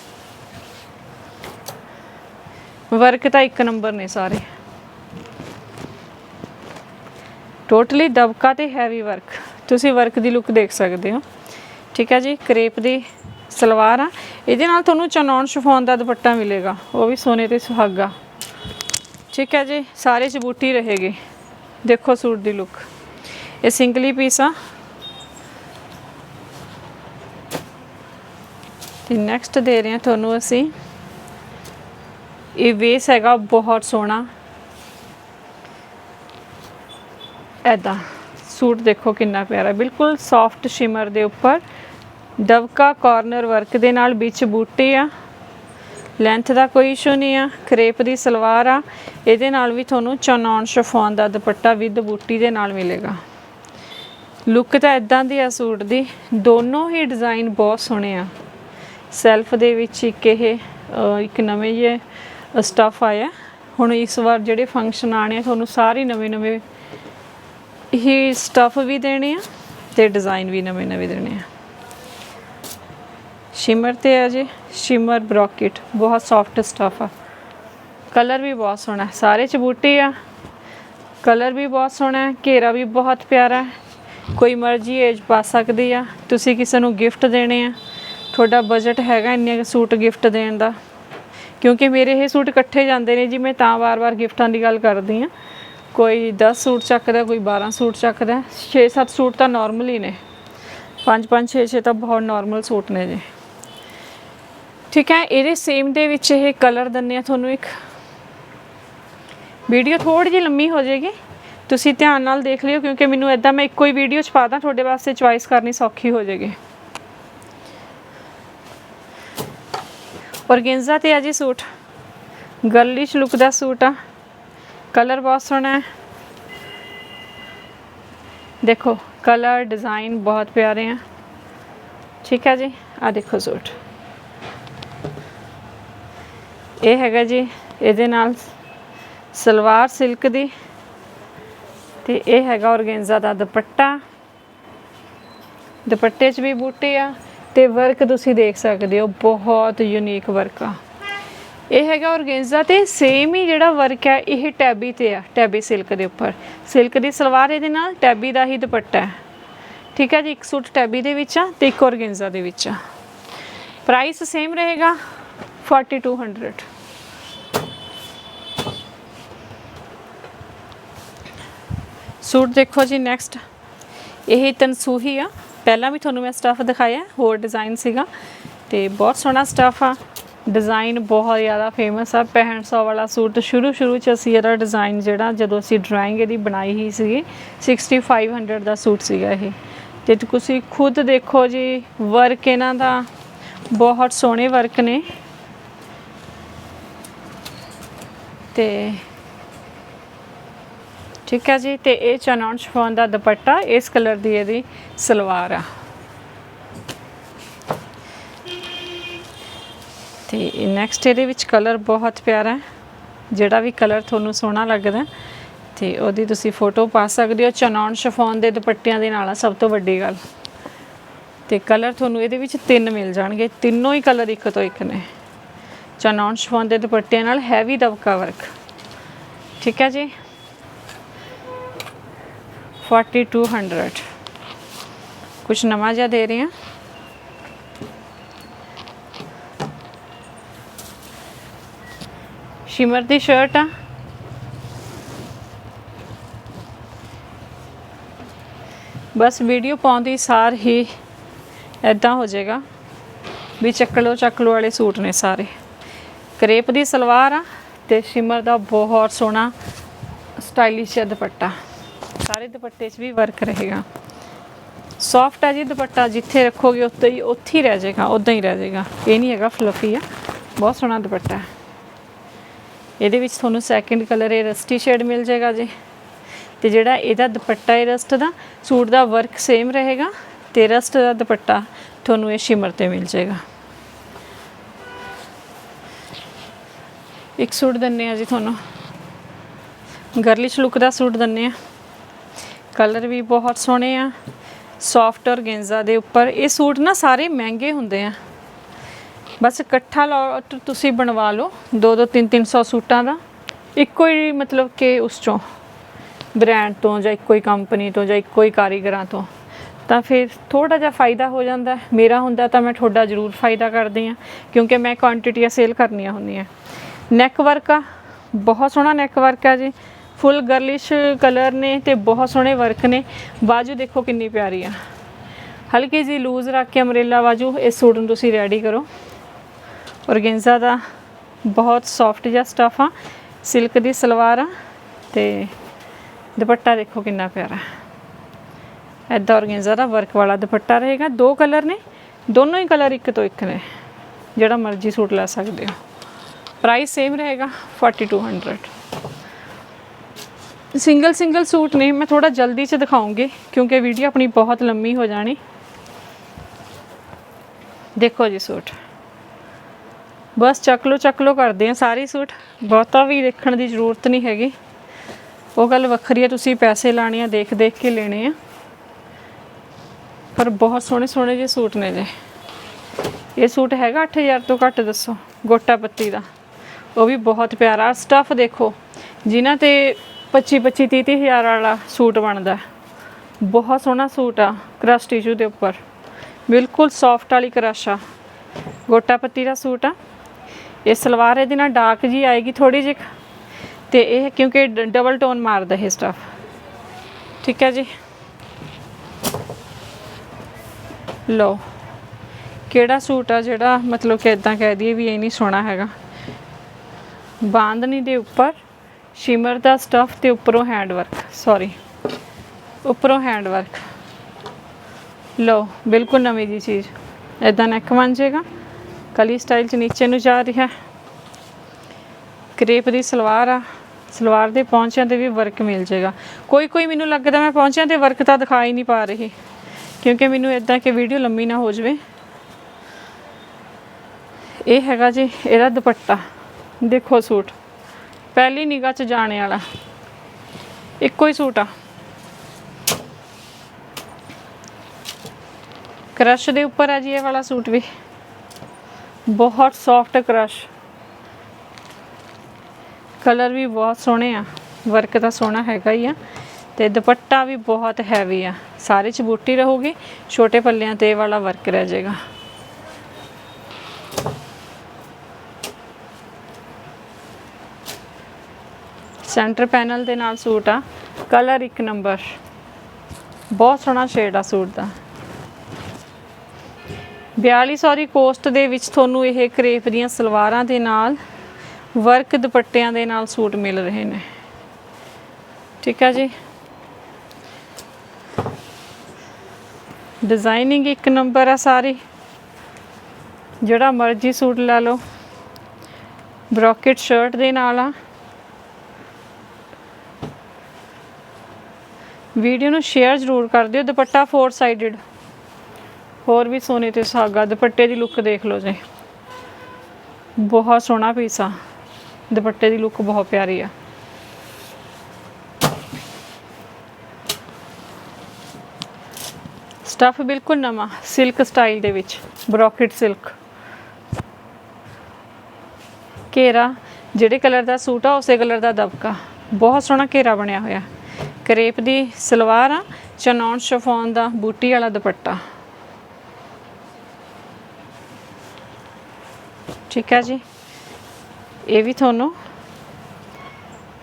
ਵਰਕ ਤਾਂ ਇੱਕ ਨੰਬਰ ਨੇ ਸਾਰੇ। ਟੋਟਲੀ ਦਬਕਾ ਤੇ ਹੈਵੀ ਵਰਕ ਤੁਸੀਂ ਵਰਕ ਦੀ ਲੁੱਕ ਦੇਖ ਸਕਦੇ ਹੋ। ਠੀਕ ਹੈ ਜੀ, ਕਰੇਪ ਦੀ ਸਲਵਾਰ ਆ। ਇਹਦੇ ਨਾਲ ਤੁਹਾਨੂੰ ਚਨੌਨ ਸ਼ਿਫੋਨ ਦਾ ਦੁਪੱਟਾ ਮਿਲੇਗਾ। ਉਹ ਵੀ ਸੋਨੇ ਤੇ ਸੁਹਾਗਾ। ਠੀਕ ਹੈ ਜੀ, ਸਾਰੇ ਚ ਬੂਟੀ ਰਹੇਗੀ। ਦੇਖੋ ਸੂਟ ਦੀ ਲੁੱਕ ਇਹ ਸਿੰਗਲੀ ਪੀਸ ਆ। ਤੇ ਨੈਕਸਟ ਦੇ ਰਹੇ ਹਾਂ ਤੁਹਾਨੂੰ ਅਸੀਂ ਇਹ ਵੇਸ ਹੈਗਾ, ਬਹੁਤ ਸੋਹਣਾ। ਐਦਾਂ ਸੂਟ ਦੇਖੋ ਕਿੰਨਾ ਪਿਆਰਾ, ਬਿਲਕੁਲ ਸੌਫਟ ਸ਼ਿਮਰ ਦੇ ਉੱਪਰ। ਦਬਕਾ ਕਾਰਨਰ ਵਰਕ ਦੇ ਨਾਲ ਵਿੱਚ ਬੂਟੇ ਆ। ਲੈਂਥ ਦਾ ਕੋਈ ਇਸ਼ੂ ਨਹੀਂ ਆ ਕਰੇਪ ਦੀ ਸਲਵਾਰ ਆ। ਇਹਦੇ ਨਾਲ ਵੀ ਤੁਹਾਨੂੰ ਚਨੌਨ ਸ਼ਿਫੋਨ ਦਾ ਦੁਪੱਟਾ ਵਿਦ ਬੂਟੀ ਦੇ ਨਾਲ ਮਿਲੇਗਾ। ਲੁੱਕ ਤਾਂ ਇਦਾਂ ਦੀ ਆ ਸੂਟ ਦੀ, ਦੋਨੋਂ ਹੀ ਡਿਜ਼ਾਈਨ ਬਹੁਤ ਸੋਹਣੇ ਆ। ਸੈਲਫ ਦੇ ਵਿੱਚ ਇੱਕ ਇਹ ਇੱਕ ਨਵੇਂ ਜਿਹੇ ਸਟਫ ਆਇਆ ਹੁਣ ਇਸ ਵਾਰ ਜਿਹੜੇ ਫੰਕਸ਼ਨ ਆਣੇ ਆ, ਤੁਹਾਨੂੰ ਸਾਰੇ ਨਵੇਂ ਨਵੇਂ ਇਹ ਸਟਫ ਵੀ ਦੇਣੇ ਆ ਤੇ ਡਿਜ਼ਾਈਨ ਵੀ ਨਵੇਂ ਨਵੇਂ ਦੇਣੇ ਆ। ਸ਼ਿਮਰ ਤੇ ਆ ਜੀ। ਸ਼ਿਮਰ ਬ੍ਰੋਕਟ ਬਹੁਤ ਸੌਫਟ ਸਟਫ ਆ। ਕਲਰ ਵੀ ਬਹੁਤ ਸੋਹਣਾ ਸਾਰੇ ਚ ਬੂਟੀ ਆ। ਕਲਰ ਵੀ ਬਹੁਤ ਸੋਹਣਾ ਹੈ। ਘੇਰਾ ਵੀ ਬਹੁਤ ਪਿਆਰਾ ਹੈ। ਕੋਈ ਮਰਜ਼ੀ ਏਜ ਪਾ ਸਕਦੀ ਆ। ਤੁਸੀਂ ਕਿਸੇ ਨੂੰ ਗਿਫਟ ਦੇਣੇ ਆ। ਤੁਹਾਡਾ ਬਜਟ ਹੈਗਾ ਇੰਨੇ ਕੁ ਸੂਟ ਗਿਫਟ ਦੇਣ ਦਾ। ਕਿਉਂਕਿ ਮੇਰੇ ਇਹ ਸੂਟ ਇਕੱਠੇ ਜਾਂਦੇ ਨੇ ਜੀ, ਮੈਂ ਤਾਂ ਵਾਰ-ਵਾਰ ਗਿਫਟਾਂ ਦੀ ਗੱਲ ਕਰਦੀ ਆ ਕੋਈ 10 ਸੂਟ ਚੱਕਦਾ, ਕੋਈ 12 ਸੂਟ ਚੱਕਦਾ 6-7 ਸੂਟ ਤਾਂ ਨਾਰਮਲ ਹੀ ਨੇ। 5-5 6-6 ਤਾਂ ਬਹੁਤ ਨਾਰਮਲ ਸੂਟ ਨੇ ਜੀ। ਠੀਕ ਹੈ, ਇਹਦੇ ਸੇਮ ਦੇ ਵਿੱਚ ਇਹ ਕਲਰ ਦਿੰਨੇ ਆ ਤੁਹਾਨੂੰ ਇੱਕ। ਵੀਡੀਓ ਥੋੜੀ ਜਿਹੀ ਲੰਮੀ ਹੋ ਜਾਏਗੀ। ਤੁਸੀਂ ਧਿਆਨ ਨਾਲ ਦੇਖ ਲਿਓ, ਕਿਉਂਕਿ ਮੈਨੂੰ ਇਦਾਂ ਮੈਂ ਇੱਕੋ ਹੀ ਵੀਡੀਓ ਚ ਪਾ ਦਾਂ, ਤੁਹਾਡੇ ਵਾਸਤੇ ਚੁਆਇਸ ਕਰਨੀ ਸੌਖੀ ਹੋ ਜਾਏਗੀ। ਔਰਗੈਂਜ਼ਾ ਤੇ ਆ ਜੀ ਸੂਟ। ਗਰਲਿਸ਼ ਲੁੱਕ ਦਾ ਸੂਟ ਆ। ਕਲਰ ਬਹੁਤ ਸੋਹਣਾ ਹੈ। ਦੇਖੋ, ਕਲਰ, ਡਿਜ਼ਾਈਨ ਬਹੁਤ ਪਿਆਰੇ ਆ। ਠੀਕ ਹੈ ਜੀ ਆ ਦੇਖੋ ਸੂਟ। ਇਹ ਹੈਗਾ ਜੀ, ਇਹਦੇ ਨਾਲ ਸਲਵਾਰ ਸਿਲਕ ਦੀ ਤੇ ਇਹ ਹੈਗਾ ਔਰਗੈਂਜ਼ਾ ਦਾ ਦੁਪੱਟਾ। ਦੁਪੱਟੇ 'ਚ ਵੀ ਬੂਟੇ ਆ। ਤੇ ਵਰਕ ਤੁਸੀਂ ਦੇਖ ਸਕਦੇ ਹੋ, ਬਹੁਤ ਯੂਨੀਕ ਵਰਕ ਆ। ਇਹ ਹੈਗਾ ਔਰਗੈਂਜ਼ਾ ਤੇ ਸੇਮ ਹੀ ਜਿਹੜਾ ਵਰਕ ਹੈ, ਇਹ ਟੈਬੀ ਤੇ ਆ, ਟੈਬੀ ਸਿਲਕ ਦੇ ਉੱਪਰ। ਸਿਲਕ ਦੀ ਸਲਵਾਰ ਇਹਦੇ ਨਾਲ ਟੈਬੀ ਦਾ ਹੀ ਦੁਪੱਟਾ ਹੈ। ਠੀਕ ਹੈ ਜੀ, ਇੱਕ ਸੂਟ ਟੈਬੀ ਦੇ ਵਿੱਚ ਆ ਤੇ ਇੱਕ ਔਰਗੈਂਜ਼ਾ ਦੇ ਵਿੱਚ ਆ। ਪ੍ਰਾਈਸ ਸੇਮ ਰਹੇਗਾ 4200 ਸੂਟ ਦੇਖੋ ਜੀ ਨੈਕਸਟ ਇਹ ਤਨਸੂਹੀ ਆ। ਪਹਿਲਾਂ ਵੀ ਤੁਹਾਨੂੰ ਮੈਂ ਸਟਫ ਦਿਖਾਇਆ, ਹੋਰ ਡਿਜ਼ਾਈਨ ਸੀਗਾ, ਤੇ ਬਹੁਤ ਸੋਹਣਾ ਸਟਫ ਆ। ਡਿਜ਼ਾਈਨ ਬਹੁਤ ਜ਼ਿਆਦਾ ਫੇਮਸ ਆ। 6500 ਵਾਲਾ ਸੂਟ ਸ਼ੁਰੂ ਸ਼ੁਰੂ ਚ ਅਸੀਂ ਇਹਦਾ ਡਿਜ਼ਾਈਨ ਜਿਹੜਾ ਜਦੋਂ ਅਸੀਂ ਡਰਾਇੰਗ ਇਹਦੀ ਬਣਾਈ ਹੀ ਸੀਗੀ 6500 ਦਾ ਸੂਟ ਸੀਗਾ ਇਹ। ਤੇ ਤੁਸੀਂ ਖੁਦ ਦੇਖੋ ਜੀ ਵਰਕ ਇਹਨਾਂ ਦਾ ਬਹੁਤ ਸੋਹਣੇ ਵਰਕ ਨੇ। ਤੇ ਠੀਕ ਹੈ ਜੀ, ਤੇ ਇਹ ਚਨਾਨ ਸ਼ਫੋਨ ਦਾ ਦੁਪੱਟਾ, ਇਸ ਕਲਰ ਦੀ ਇਹਦੀ ਸਲਵਾਰ ਆ। ਤੇ ਨੈਕਸਟ ਇਹਦੇ ਵਿੱਚ ਕਲਰ ਬਹੁਤ ਪਿਆਰਾ ਹੈ, ਜਿਹੜਾ ਵੀ ਕਲਰ ਤੁਹਾਨੂੰ ਸੋਹਣਾ ਲੱਗਦਾ ਤੇ ਉਹਦੀ ਤੁਸੀਂ ਫੋਟੋ ਪਾ ਸਕਦੇ ਹੋ ਚਨਾਨ ਸ਼ਫੋਨ ਦੇ ਦੁਪੱਟਿਆਂ ਦੇ ਨਾਲ ਆ, ਸਭ ਤੋਂ ਵੱਡੀ ਗੱਲ। ਤੇ ਕਲਰ ਤੁਹਾਨੂੰ ਇਹਦੇ ਵਿੱਚ ਤਿੰਨ ਮਿਲ ਜਾਣਗੇ, ਤਿੰਨੋਂ ਹੀ ਕਲਰ ਇੱਕ ਤੋਂ ਇੱਕ ਨੇ। ਚਨਾਨ ਸ਼ਫੋਨ ਦੇ ਦੁਪੱਟਿਆਂ ਨਾਲ ਹੈਵੀ ਦਬਕਾ ਵਰਕ ਠੀਕ ਹੈ ਜੀ? 4200 ਕੁਝ ਨਵਾਂ ਜਿਹਾ ਦੇ ਰਹੇ ਹਾਂ ਸ਼ਿਮਰ ਦੀ ਸ਼ਰਟ ਆ ਬਸ ਵੀਡੀਓ ਪਾਉਂਦੀ ਸਾਰ ਹੀ ਐਦਾਂ ਹੋ ਜਾਏਗਾ ਵੀ ਚੱਕਲੋ ਚੱਕਲੋ ਵਾਲੇ ਸੂਟ ਨੇ ਸਾਰੇ ਕਰੇਪ ਦੀ ਸਲਵਾਰ ਆ ਤੇ ਸ਼ਿਮਰ ਦਾ ਬਹੁਤ ਸੋਹਣਾ ਸਟਾਈਲਿਸ਼ ਦੁਪੱਟਾ ਸਾਰੇ ਦੁਪੱਟੇ 'ਚ ਵੀ ਵਰਕ ਰਹੇਗਾ। ਸੌਫਟ ਹੈ ਜੀ, ਦੁਪੱਟਾ ਜਿੱਥੇ ਰੱਖੋਗੇ ਉੱਥੇ ਹੀ ਉੱਥੇ ਹੀ ਰਹਿ ਜਾਏਗਾ ਉਦਾਂ ਹੀ ਰਹਿ ਜਾਏਗਾ। ਇਹ ਨਹੀਂ ਹੈਗਾ ਫਲਫੀ ਆ, ਬਹੁਤ ਸੋਹਣਾ ਦੁਪੱਟਾ ਹੈ। ਇਹਦੇ ਵਿੱਚ ਤੁਹਾਨੂੰ ਸੈਕਿੰਡ ਕਲਰ ਇਹ ਰਸਟੀ ਸ਼ੇਡ ਮਿਲ ਜਾਏਗਾ ਜੀ। ਤੇ ਜਿਹੜਾ ਇਹਦਾ ਦੁਪੱਟਾ ਹੈ ਰਸਟ ਦਾ, ਸੂਟ ਦਾ ਵਰਕ ਸੇਮ ਰਹੇਗਾ ਤੇ ਰਸਟ ਦਾ ਦੁਪੱਟਾ ਤੁਹਾਨੂੰ ਇਹ ਸ਼ਿਮਰ ਤੇ ਮਿਲ ਜਾਏਗਾ। ਇੱਕ ਸੂਟ ਦਿੰਨੇ ਆ ਜੀ ਤੁਹਾਨੂੰ। ਗਰਲਿਸ਼ ਲੁੱਕ ਦਾ ਸੂਟ ਦਿੰਨੇ ਆ। ਕਲਰ ਵੀ ਬਹੁਤ ਸੋਹਣੇ ਆ। ਸੌਫਟ ਔਰਗੈਂਜ਼ਾ ਦੇ ਉੱਪਰ। ਇਹ ਸੂਟ ਨਾ ਸਾਰੇ ਮਹਿੰਗੇ ਹੁੰਦੇ ਆ। ਬਸ ਇਕੱਠਾ ਲੋਟ ਤੁਸੀਂ ਬਣਵਾ ਲਓ। 2-2 3-300 ਸੂਟਾਂ ਦਾ। ਇੱਕੋ ਹੀ ਮਤਲਬ ਕਿ ਉਸ ਚੋਂ। ਬ੍ਰਾਂਡ ਤੋਂ ਜਾਂ ਇੱਕੋ ਹੀ ਕੰਪਨੀ ਤੋਂ ਜਾਂ ਇੱਕੋ ਹੀ ਕਾਰੀਗਰਾਂ ਤੋਂ। ਤਾਂ ਫਿਰ ਥੋੜਾ ਜਿਹਾ ਫਾਇਦਾ ਹੋ ਜਾਂਦਾ। ਮੇਰਾ ਹੁੰਦਾ ਤਾਂ ਮੈਂ ਤੁਹਾਡਾ ਜ਼ਰੂਰ ਫਾਇਦਾ ਕਰਦੀ ਆ ਕਿਉਂਕਿ ਮੈਂ ਕੁਆਂਟੀਟੀਆਂ ਸੇਲ ਕਰਨੀਆਂ ਹੁੰਦੀਆਂ। ਨੈਕ ਵਰਕ ਆ। ਬਹੁਤ ਸੋਹਣਾ ਨੈਕ ਵਰਕ ਆ ਜੀ। ਫੁੱਲ ਗਰਲਿਸ਼ ਕਲਰ ਨੇ ਤੇ ਬਹੁਤ ਸੋਹਣੇ ਵਰਕ ਨੇ। ਬਾਜੂ ਦੇਖੋ ਕਿੰਨੀ ਪਿਆਰੀ ਆ। ਹਲਕੀ ਜੀ ਲੂਜ਼ ਰੱਖ ਕੇ ਅਮਰੇਲਾ ਬਾਜੂ ਇਸ ਸੂਟ ਨੂੰ ਤੁਸੀਂ ਰੈਡੀ ਕਰੋ। ਔਰਗੈਂਜ਼ਾ ਦਾ ਬਹੁਤ ਸੌਫਟ ਜਿਹਾ ਸਟਫ ਆ। ਸਿਲਕ ਦੀ ਸਲਵਾਰ ਆ ਤੇ ਦੁਪੱਟਾ ਦੇਖੋ ਕਿੰਨਾ ਪਿਆਰਾ। ਐਦਾਂ ਔਰਗੈਂਜ਼ਾ ਦਾ ਵਰਕ ਵਾਲਾ ਦੁਪੱਟਾ ਰਹੇਗਾ। ਦੋ ਕਲਰ ਨੇ, ਦੋਨੋਂ ਹੀ ਕਲਰ ਇੱਕ ਤੋਂ ਇੱਕ ਨੇ। ਜਿਹੜਾ ਮਰਜ਼ੀ ਸੂਟ ਲੈ ਸਕਦੇ ਹੋ। ਪ੍ਰਾਈਸ ਸੇਮ ਰਹੇਗਾ 4200 ਸਿੰਗਲ ਸਿੰਗਲ ਸੂਟ ਨੇ ਮੈਂ ਥੋੜਾ ਜਲਦੀ ਚ ਦਿਖਾਉਂਗੀ, ਕਿਉਂਕਿ ਵੀਡੀਓ ਆਪਣੀ ਬਹੁਤ ਲੰਮੀ ਹੋ ਜਾਣੀ। ਦੇਖੋ ਜੀ ਸੂਟ। ਬਸ ਚੱਕ ਲੋ ਚੱਕ ਲੋ ਕਰਦੇ ਆ ਸਾਰੇ ਸੂਟ। ਬਹੁਤਾ ਵੀ ਦੇਖਣ ਦੀ ਜ਼ਰੂਰਤ ਨਹੀਂ ਹੈਗੀ। ਉਹ ਗੱਲ ਵੱਖਰੀ ਹੈ, ਤੁਸੀਂ ਪੈਸੇ ਲਾਣੇ ਆ, ਦੇਖ ਦੇਖ ਕੇ ਲੈਣੇ ਆ। ਪਰ ਬਹੁਤ ਸੋਹਣੇ ਸੋਹਣੇ ਜਿਹੇ ਸੂਟ ਨੇ ਜੇ। ਇਹ ਸੂਟ ਹੈਗਾ 8000 ਤੋਂ ਘੱਟ, ਦੱਸੋ ਗੋਟਾ ਪੱਤੀ ਦਾ। ਉਹ ਵੀ ਬਹੁਤ ਪਿਆਰਾ। ਸਟੱਫ ਦੇਖੋ, ਜਿਨ੍ਹਾਂ ਤੇ 25 25 30 ਹਜ਼ਾਰ ਵਾਲਾ ਸੂਟ ਬਣਦਾ। ਬਹੁਤ ਸੋਹਣਾ ਸੂਟ ਆ, ਕ੍ਰਸ਼ ਟਿਸ਼ੂ ਦੇ ਉੱਪਰ। ਬਿਲਕੁਲ ਸੌਫਟ ਵਾਲੀ ਕ੍ਰਸ਼ ਆ। ਗੋਟਾ ਪੱਤੀ ਦਾ ਸੂਟ ਆ। ਇਹ ਸਲਵਾਰ ਇਹਦੇ ਨਾਲ ਡਾਰਕ ਜੀ ਆਏਗੀ ਥੋੜੀ ਜਿਹੀ ਤੇ ਇਹ ਕਿਉਂਕਿ ਡਬਲ ਟੋਨ ਮਾਰਦਾ ਇਹ ਸਟਫ ਠੀਕ ਹੈ ਜੀ? ਲੋ ਕਿਹੜਾ ਸੂਟ ਆ ਜਿਹੜਾ ਮਤਲਬ ਕਿ ਇਦਾਂ ਕਹਿ ਦਈਏ ਵੀ ਇਹ ਨਹੀਂ ਸੋਹਣਾ ਹੈਗਾ? ਬਾਂਦਨੀ ਦੇ ਉੱਪਰ ਸ਼ਿਮਰ ਦਾ ਸਟਫ ਤੇ ਉੱਪਰੋਂ ਹੈਂਡ ਵਰਕ ਸੌਰੀ ਉੱਪਰੋਂ ਹੈਂਡ ਵਰਕ ਲੋ ਬਿਲਕੁਲ ਨਵੀਂ ਜੀ ਚੀਜ਼। ਇਦਾਂ ਨੈਕ ਬਣ ਜਾਏਗਾ। ਕਲੀ ਸਟਾਈਲ ਚ ਨੀਚੇ ਨੂੰ ਜਾ ਰਿਹਾ। ਕਰੇਪ ਦੀ ਸਲਵਾਰ ਆ। ਸਲਵਾਰ ਦੇ ਪੌਂਚਿਆਂ ਤੇ ਵੀ ਵਰਕ ਮਿਲ ਜਾਏਗਾ। ਕੋਈ ਕੋਈ ਮੈਨੂੰ ਲੱਗਦਾ ਮੈਂ ਪੌਂਚਿਆਂ ਤੇ ਵਰਕ ਤਾਂ ਦਿਖਾ ਹੀ ਨਹੀਂ ਪਾ ਰਹੀ। ਕਿਉਂਕਿ ਮੈਨੂੰ ਇਦਾਂ ਕਿ ਵੀਡੀਓ ਲੰਮੀ ਨਾ ਹੋ ਜਾਵੇ। ਇਹ ਹੈਗਾ ਜੀ, ਇਹਦਾ ਦੁਪੱਟਾ। ਦੇਖੋ ਸੂਟ। ਪਹਿਲੀ ਨਿਗਾਹ 'ਚ ਜਾਣੇ ਵਾਲਾ। ਇੱਕੋ ਹੀ ਸੂਟ ਆ। ਕ੍ਰਸ਼ ਦੇ ਉੱਪਰ ਆ ਜੀ ਇਹ ਵਾਲਾ ਸੂਟ ਵੀ। ਬਹੁਤ ਸੌਫਟ ਕ੍ਰਸ਼। ਕਲਰ ਵੀ ਬਹੁਤ ਸੋਹਣੇ ਆ। ਵਰਕ ਤਾਂ ਸੋਹਣਾ ਹੈਗਾ ਹੀ ਆ। ਤੇ ਦੁਪੱਟਾ ਵੀ ਬਹੁਤ ਹੈਵੀ ਆ। ਸਾਰੇ ਚ ਬੂਟੀ ਰਹੂਗੀ। ਛੋਟੇ ਪੱਲਿਆਂ ਤੇ ਇਹ ਵਾਲਾ ਵਰਕ ਰਹਿ ਜਾਏਗਾ। ਸੈਂਟਰ ਪੈਨਲ ਦੇ ਨਾਲ ਸੂਟ ਆ। ਕਲਰ ਇੱਕ ਨੰਬਰ। ਬਹੁਤ ਸੋਹਣਾ ਸ਼ੇਡ ਆ ਸੂਟ ਦਾ। 4200 ਦੀ ਕੋਸਟ ਦੇ ਵਿੱਚ ਤੁਹਾਨੂੰ ਇਹ ਕਰੇਪ ਦੀਆਂ ਸਲਵਾਰਾਂ ਦੇ ਨਾਲ, ਵਰਕ ਦੁਪੱਟਿਆਂ ਦੇ ਨਾਲ ਸੂਟ ਮਿਲ ਰਹੇ ਨੇ। ਠੀਕ ਆ ਜੀ। ਡਿਜ਼ਾਈਨਿੰਗ ਇੱਕ ਨੰਬਰ ਆ ਸਾਰੀ। ਜਿਹੜਾ ਮਰਜ਼ੀ ਸੂਟ ਲੈ ਲਓ। ਬ੍ਰੋਕਟ ਸ਼ਰਟ ਦੇ ਨਾਲ ਆ। ਵੀਡੀਓ ਨੂੰ ਸ਼ੇਅਰ ਜ਼ਰੂਰ ਕਰ ਦਿਓ, ਦੁਪੱਟਾ ਫੋਰ ਸਾਈਡਡ ਹੋਰ ਵੀ ਸੋਨੇ ਤੇ ਸਾਗਾ, ਦੁਪੱਟੇ ਦੀ ਲੁੱਕ ਦੇਖ ਲਓ ਜੀ। ਬਹੁਤ ਸੋਹਣਾ ਪੀਸ ਆ। ਦੁਪੱਟੇ ਦੀ ਲੁੱਕ ਬਹੁਤ ਪਿਆਰੀ ਆ। ਸਟਫ ਬਿਲਕੁਲ ਨਵਾਂ ਸਿਲਕ ਸਟਾਈਲ ਦੇ ਵਿੱਚ ਬ੍ਰੋਕਟ ਸਿਲਕ ਘੇਰਾ, ਜਿਹੜੇ ਕਲਰ ਦਾ ਸੂਟ ਆ, ਉਸੇ ਕਲਰ ਦਾ ਦਬਕਾ। ਬਹੁਤ ਸੋਹਣਾ ਘੇਰਾ ਬਣਿਆ ਹੋਇਆ। ਕਰੇਪ ਦੀ ਸਲਵਾਰ ਆ ਚਨੌਨ ਸ਼ਫੋਨ ਦਾ ਬੂਟੀ ਵਾਲਾ ਦੁਪੱਟਾ। ਠੀਕ ਹੈ ਜੀ। ਇਹ ਵੀ ਤੁਹਾਨੂੰ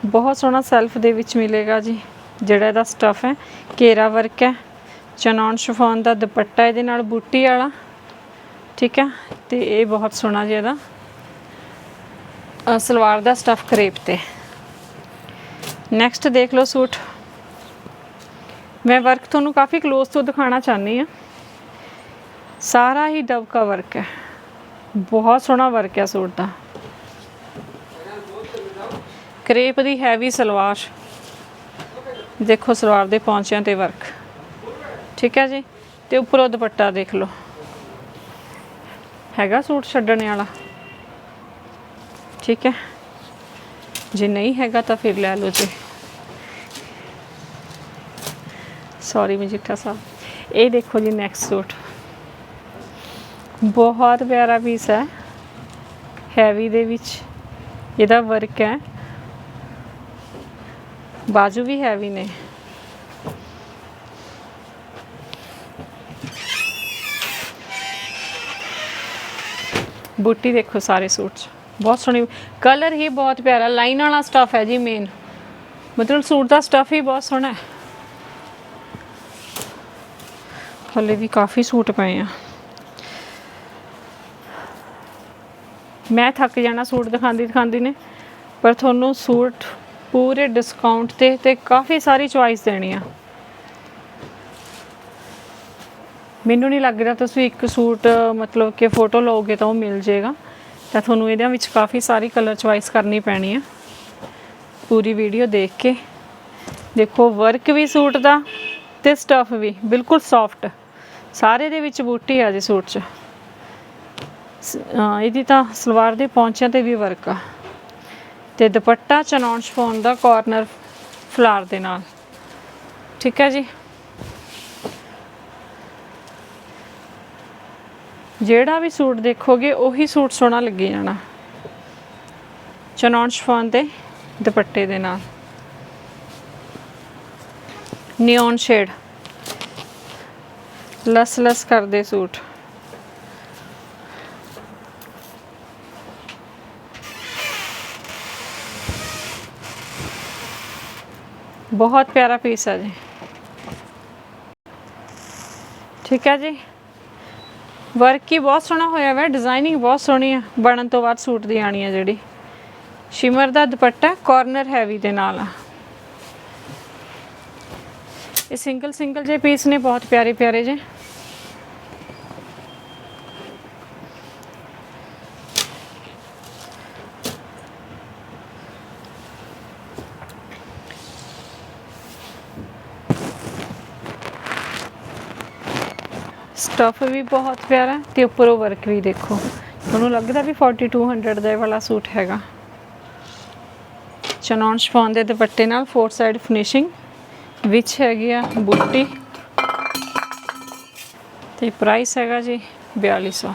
ਬਹੁਤ ਸੋਹਣਾ ਸੈਲਫ ਦੇ ਵਿੱਚ ਮਿਲੇਗਾ ਜੀ, ਜਿਹੜਾ ਇਹਦਾ ਸਟਫ ਹੈ। ਕੇਰਾ ਵਰਕ ਹੈ ਚਨੌਨ ਸ਼ਫੋਨ ਦਾ ਦੁਪੱਟਾ ਇਹਦੇ ਨਾਲ ਬੂਟੀ ਵਾਲਾ। ਠੀਕ ਹੈ, ਤੇ ਇਹ ਬਹੁਤ ਸੋਹਣਾ ਜੀ ਇਹਦਾ। ਸਲਵਾਰ ਦਾ ਸਟਫ ਕਰੇਪ ਤੇ। ਨੈਕਸਟ ਦੇਖ ਲਓ ਸੂਟ। ਮੈਂ ਵਰਕ ਤੁਹਾਨੂੰ ਕਾਫੀ ক্লোਜ਼ ਤੋਂ ਦਿਖਾਉਣਾ ਚਾਹਨੀ ਆ ਸਾਰਾ ਹੀ ਦਬਕਾ ਵਰਕ ਹੈ। ਬਹੁਤ ਸੋਹਣਾ ਵਰਕ ਹੈ ਸੂਟ ਦਾ। ਕਰੇਪ ਦੀ ਹੈਵੀ ਸਲਵਾਰ। ਦੇਖੋ ਸਲਵਾਰ ਦੇ ਪੌਂਚਿਆਂ ਤੇ ਵਰਕ ਠੀਕ ਹੈ ਜੀ? ਤੇ ਉੱਪਰੋਂ ਦੁਪੱਟਾ ਦੇਖ ਲਓ। ਹੈਗਾ ਸੂਟ ਛੱਡਣ ਵਾਲਾ। ਠੀਕ ਹੈ? ਜੇ ਨਹੀਂ ਹੈਗਾ ਤਾਂ ਫਿਰ ਲੈ ਲਓ ਜੀ। ਸੌਰੀ ਮਜੀਠਾ ਸਾਹਿਬ ਇਹ ਦੇਖੋ ਜੀ ਨੈਕਸਟ ਸੂਟ ਬਹੁਤ ਪਿਆਰਾ ਪੀਸ ਹੈ। ਹੈਵੀ ਦੇ ਵਿੱਚ ਇਹਦਾ ਵਰਕ ਹੈ। ਬਾਜੂ ਵੀ ਹੈਵੀ ਨੇ। ਬੂਟੀ ਦੇਖੋ ਸਾਰੇ ਸੂਟ 'ਚ। ਬਹੁਤ ਸੋਹਣੀ। ਕਲਰ ਹੀ ਬਹੁਤ ਪਿਆਰਾ। ਲਾਈਨ ਵਾਲਾ ਸਟਫ ਹੈ ਜੀ ਮੇਨ ਮਤਲਬ ਸੂਟ ਦਾ ਸਟਫ ਹੀ ਬਹੁਤ ਸੋਹਣਾ ਹੈ। ਹਲੇ ਵੀ ਕਾਫੀ ਸੂਟ ਪਏ ਆ। ਮੈਂ ਥੱਕ ਜਾਣਾ ਸੂਟ ਦਿਖਾਉਂਦੀ ਦਿਖਾਉਂਦੀ ਨੇ, ਪਰ ਤੁਹਾਨੂੰ ਸੂਟ ਪੂਰੇ ਡਿਸਕਾਊਂਟ ਤੇ ਤੇ ਕਾਫੀ ਸਾਰੀ ਚੁਆਇਸ ਦੇਣੀ ਆ। ਮੈਨੂੰ ਨਹੀਂ ਲੱਗ ਰਿਹਾ ਤੁਸੀਂ ਇੱਕ ਸੂਟ, ਮਤਲਬ ਕਿ ਫੋਟੋ ਲਓਗੇ ਤਾਂ ਉਹ ਮਿਲ ਜਾਏਗਾ। ਤਾਂ ਤੁਹਾਨੂੰ ਇਹਦੇ ਵਿੱਚ ਕਾਫੀ ਸਾਰੀ ਕਲਰ ਚੁਆਇਸ ਕਰਨੀ ਪੈਣੀ ਆ। ਪੂਰੀ ਵੀਡੀਓ ਦੇਖ ਕੇ। ਦੇਖੋ ਵਰਕ ਵੀ ਸੂਟ ਦਾ ਤੇ ਸਟਫ ਵੀ, ਬਿਲਕੁਲ ਸੌਫਟ ਸਾਰੇ ਦੇ ਵਿੱਚ ਬੂਟੀ ਆ ਜੀ ਸੂਟ 'ਚ। ਇਹਦੀ ਤਾਂ ਸਲਵਾਰ ਦੇ ਪੌਂਚਿਆਂ ਤੇ ਵੀ ਵਰਕ ਆ। ਤੇ ਦੁਪੱਟਾ ਚਨੌਨ ਸ਼ਫੋਨ ਦਾ ਕਾਰਨਰ ਫਲਾਰ ਦੇ ਨਾਲ। ਠੀਕ ਹੈ ਜੀ? ਜਿਹੜਾ ਵੀ ਸੂਟ ਦੇਖੋਗੇ, ਉਹੀ ਸੂਟ ਸੋਹਣਾ ਲੱਗੀ ਜਾਣਾ। ਚਨੌਨ ਸ਼ਫੋਨ ਤੇ ਦੁਪੱਟੇ ਦੇ ਨਾਲ। Neon shade. ਲਸ ਲਸ ਕਰਦੇ ਸੂਟ ਬਹੁਤ ਪਿਆਰਾ ਪੀਸ ਆ ਜੀ ਠੀਕ ਹੈ ਜੀ ਵਰਕ ਹੀ ਬਹੁਤ ਸੋਹਣਾ ਹੋਇਆ ਹੋਇਆ ਡਿਜ਼ਾਈਨਿੰਗ ਬਹੁਤ ਸੋਹਣੀ ਆ ਬਣਨ ਤੋਂ ਬਾਅਦ ਸੂਟ ਦੀ ਆਣੀ ਆ ਜਿਹੜੀ। ਸ਼ਿਮਰ ਦਾ ਦੁਪੱਟਾ ਕਾਰਨਰ ਹੈਵੀ ਦੇ ਨਾਲ ਆ। ਇਹ ਸਿੰਗਲ ਸਿੰਗਲ ਜੇ ਪੀਸ ਨੇ, ਬਹੁਤ ਪਿਆਰੇ ਪਿਆਰੇ ਜੇ ਸਟਫ ਵੀ ਬਹੁਤ ਪਿਆਰਾ ਹੈ ਤੇ ਉੱਪਰੋਂ ਵਰਕ ਵੀ ਦੇਖੋ। ਤੁਹਾਨੂੰ ਲੱਗਦਾ ਵੀ 4200 ਦਾ ਇਹ ਵਾਲਾ ਸੂਟ ਹੈਗਾ। ਚਨੌਨ ਸ਼ਫੋਨ ਦੇ ਦੁਪੱਟੇ ਨਾਲ ਫੋਰ ਸਾਈਡ ਫਿਨਿਸ਼ਿੰਗ ਵਿੱਚ ਹੈਗੀ ਆ ਬੁੱਟੀ। ਤੇ ਪ੍ਰਾਈਸ ਹੈਗਾ ਜੀ 4200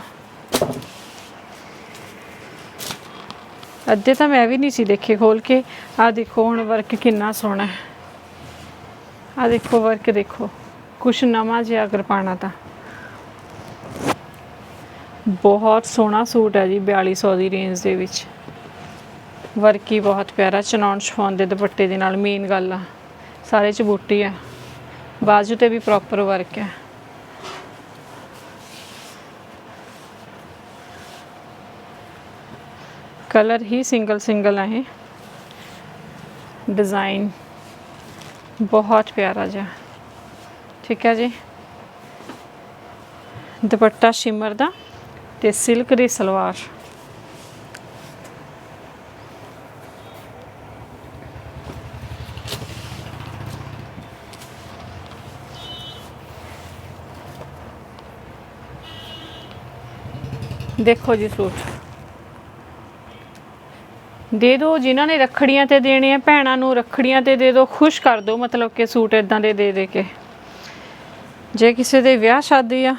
ਅੱਧੇ ਤਾਂ ਮੈਂ ਵੀ ਨਹੀਂ ਸੀ ਦੇਖੇ ਖੋਲ ਕੇ। ਆ ਦੇਖੋ ਹੁਣ ਵਰਕ ਕਿੰਨਾ ਸੋਹਣਾ ਹੈ। ਆ ਦੇਖੋ ਵਰਕ ਦੇਖੋ। ਕੁਛ ਨਵਾਂ ਜਿਹਾ ਅਗਰ ਪਾਣਾ ਤਾਂ। ਬਹੁਤ ਸੋਹਣਾ ਸੂਟ ਹੈ ਜੀ 4200 ਦੀ ਰੇਂਜ ਦੇ ਵਿੱਚ। ਵਰਕ ਹੀ ਬਹੁਤ ਪਿਆਰਾ ਚਨੌਨ ਸ਼ਫੋਨ ਦੇ ਦੁਪੱਟੇ ਦੇ ਨਾਲ ਮੇਨ ਗੱਲ ਆ। ਸਾਰੇ ਚ ਬੂਟੀ ਹੈ ਬਾਜੂ ਤੇ ਵੀ ਪ੍ਰੋਪਰ ਵਰਕ ਹੈ ਕਲਰ ਹੀ ਸਿੰਗਲ ਸਿੰਗਲ ਹੈ ਇਹ। ਡਿਜ਼ਾਈਨ ਬਹੁਤ ਪਿਆਰਾ ਜਿਹਾ। ਠੀਕ ਹੈ ਜੀ। ਦੁਪੱਟਾ ਸ਼ਿਮਰ ਦਾ ਤੇ ਸਿਲਕ ਦੀ ਸਲਵਾਰ। ਦੇਖੋ ਜੀ ਸੂਟ। ਦੇ ਦਿਓ ਜਿਨ੍ਹਾਂ ਨੇ ਰੱਖੜੀਆਂ ਤੇ ਦੇਣੇ ਆ, ਭੈਣਾਂ ਨੂੰ ਰੱਖੜੀਆਂ ਤੇ ਦੇ ਦਿਓ ਖੁਸ਼ ਕਰ ਦਿਓ ਮਤਲਬ ਕਿ ਸੂਟ ਇਦਾਂ ਦੇ ਦੇ ਦੇ ਕੇ। ਜੇ ਕਿਸੇ ਦੇ ਵਿਆਹ ਸ਼ਾਦੀ ਆ,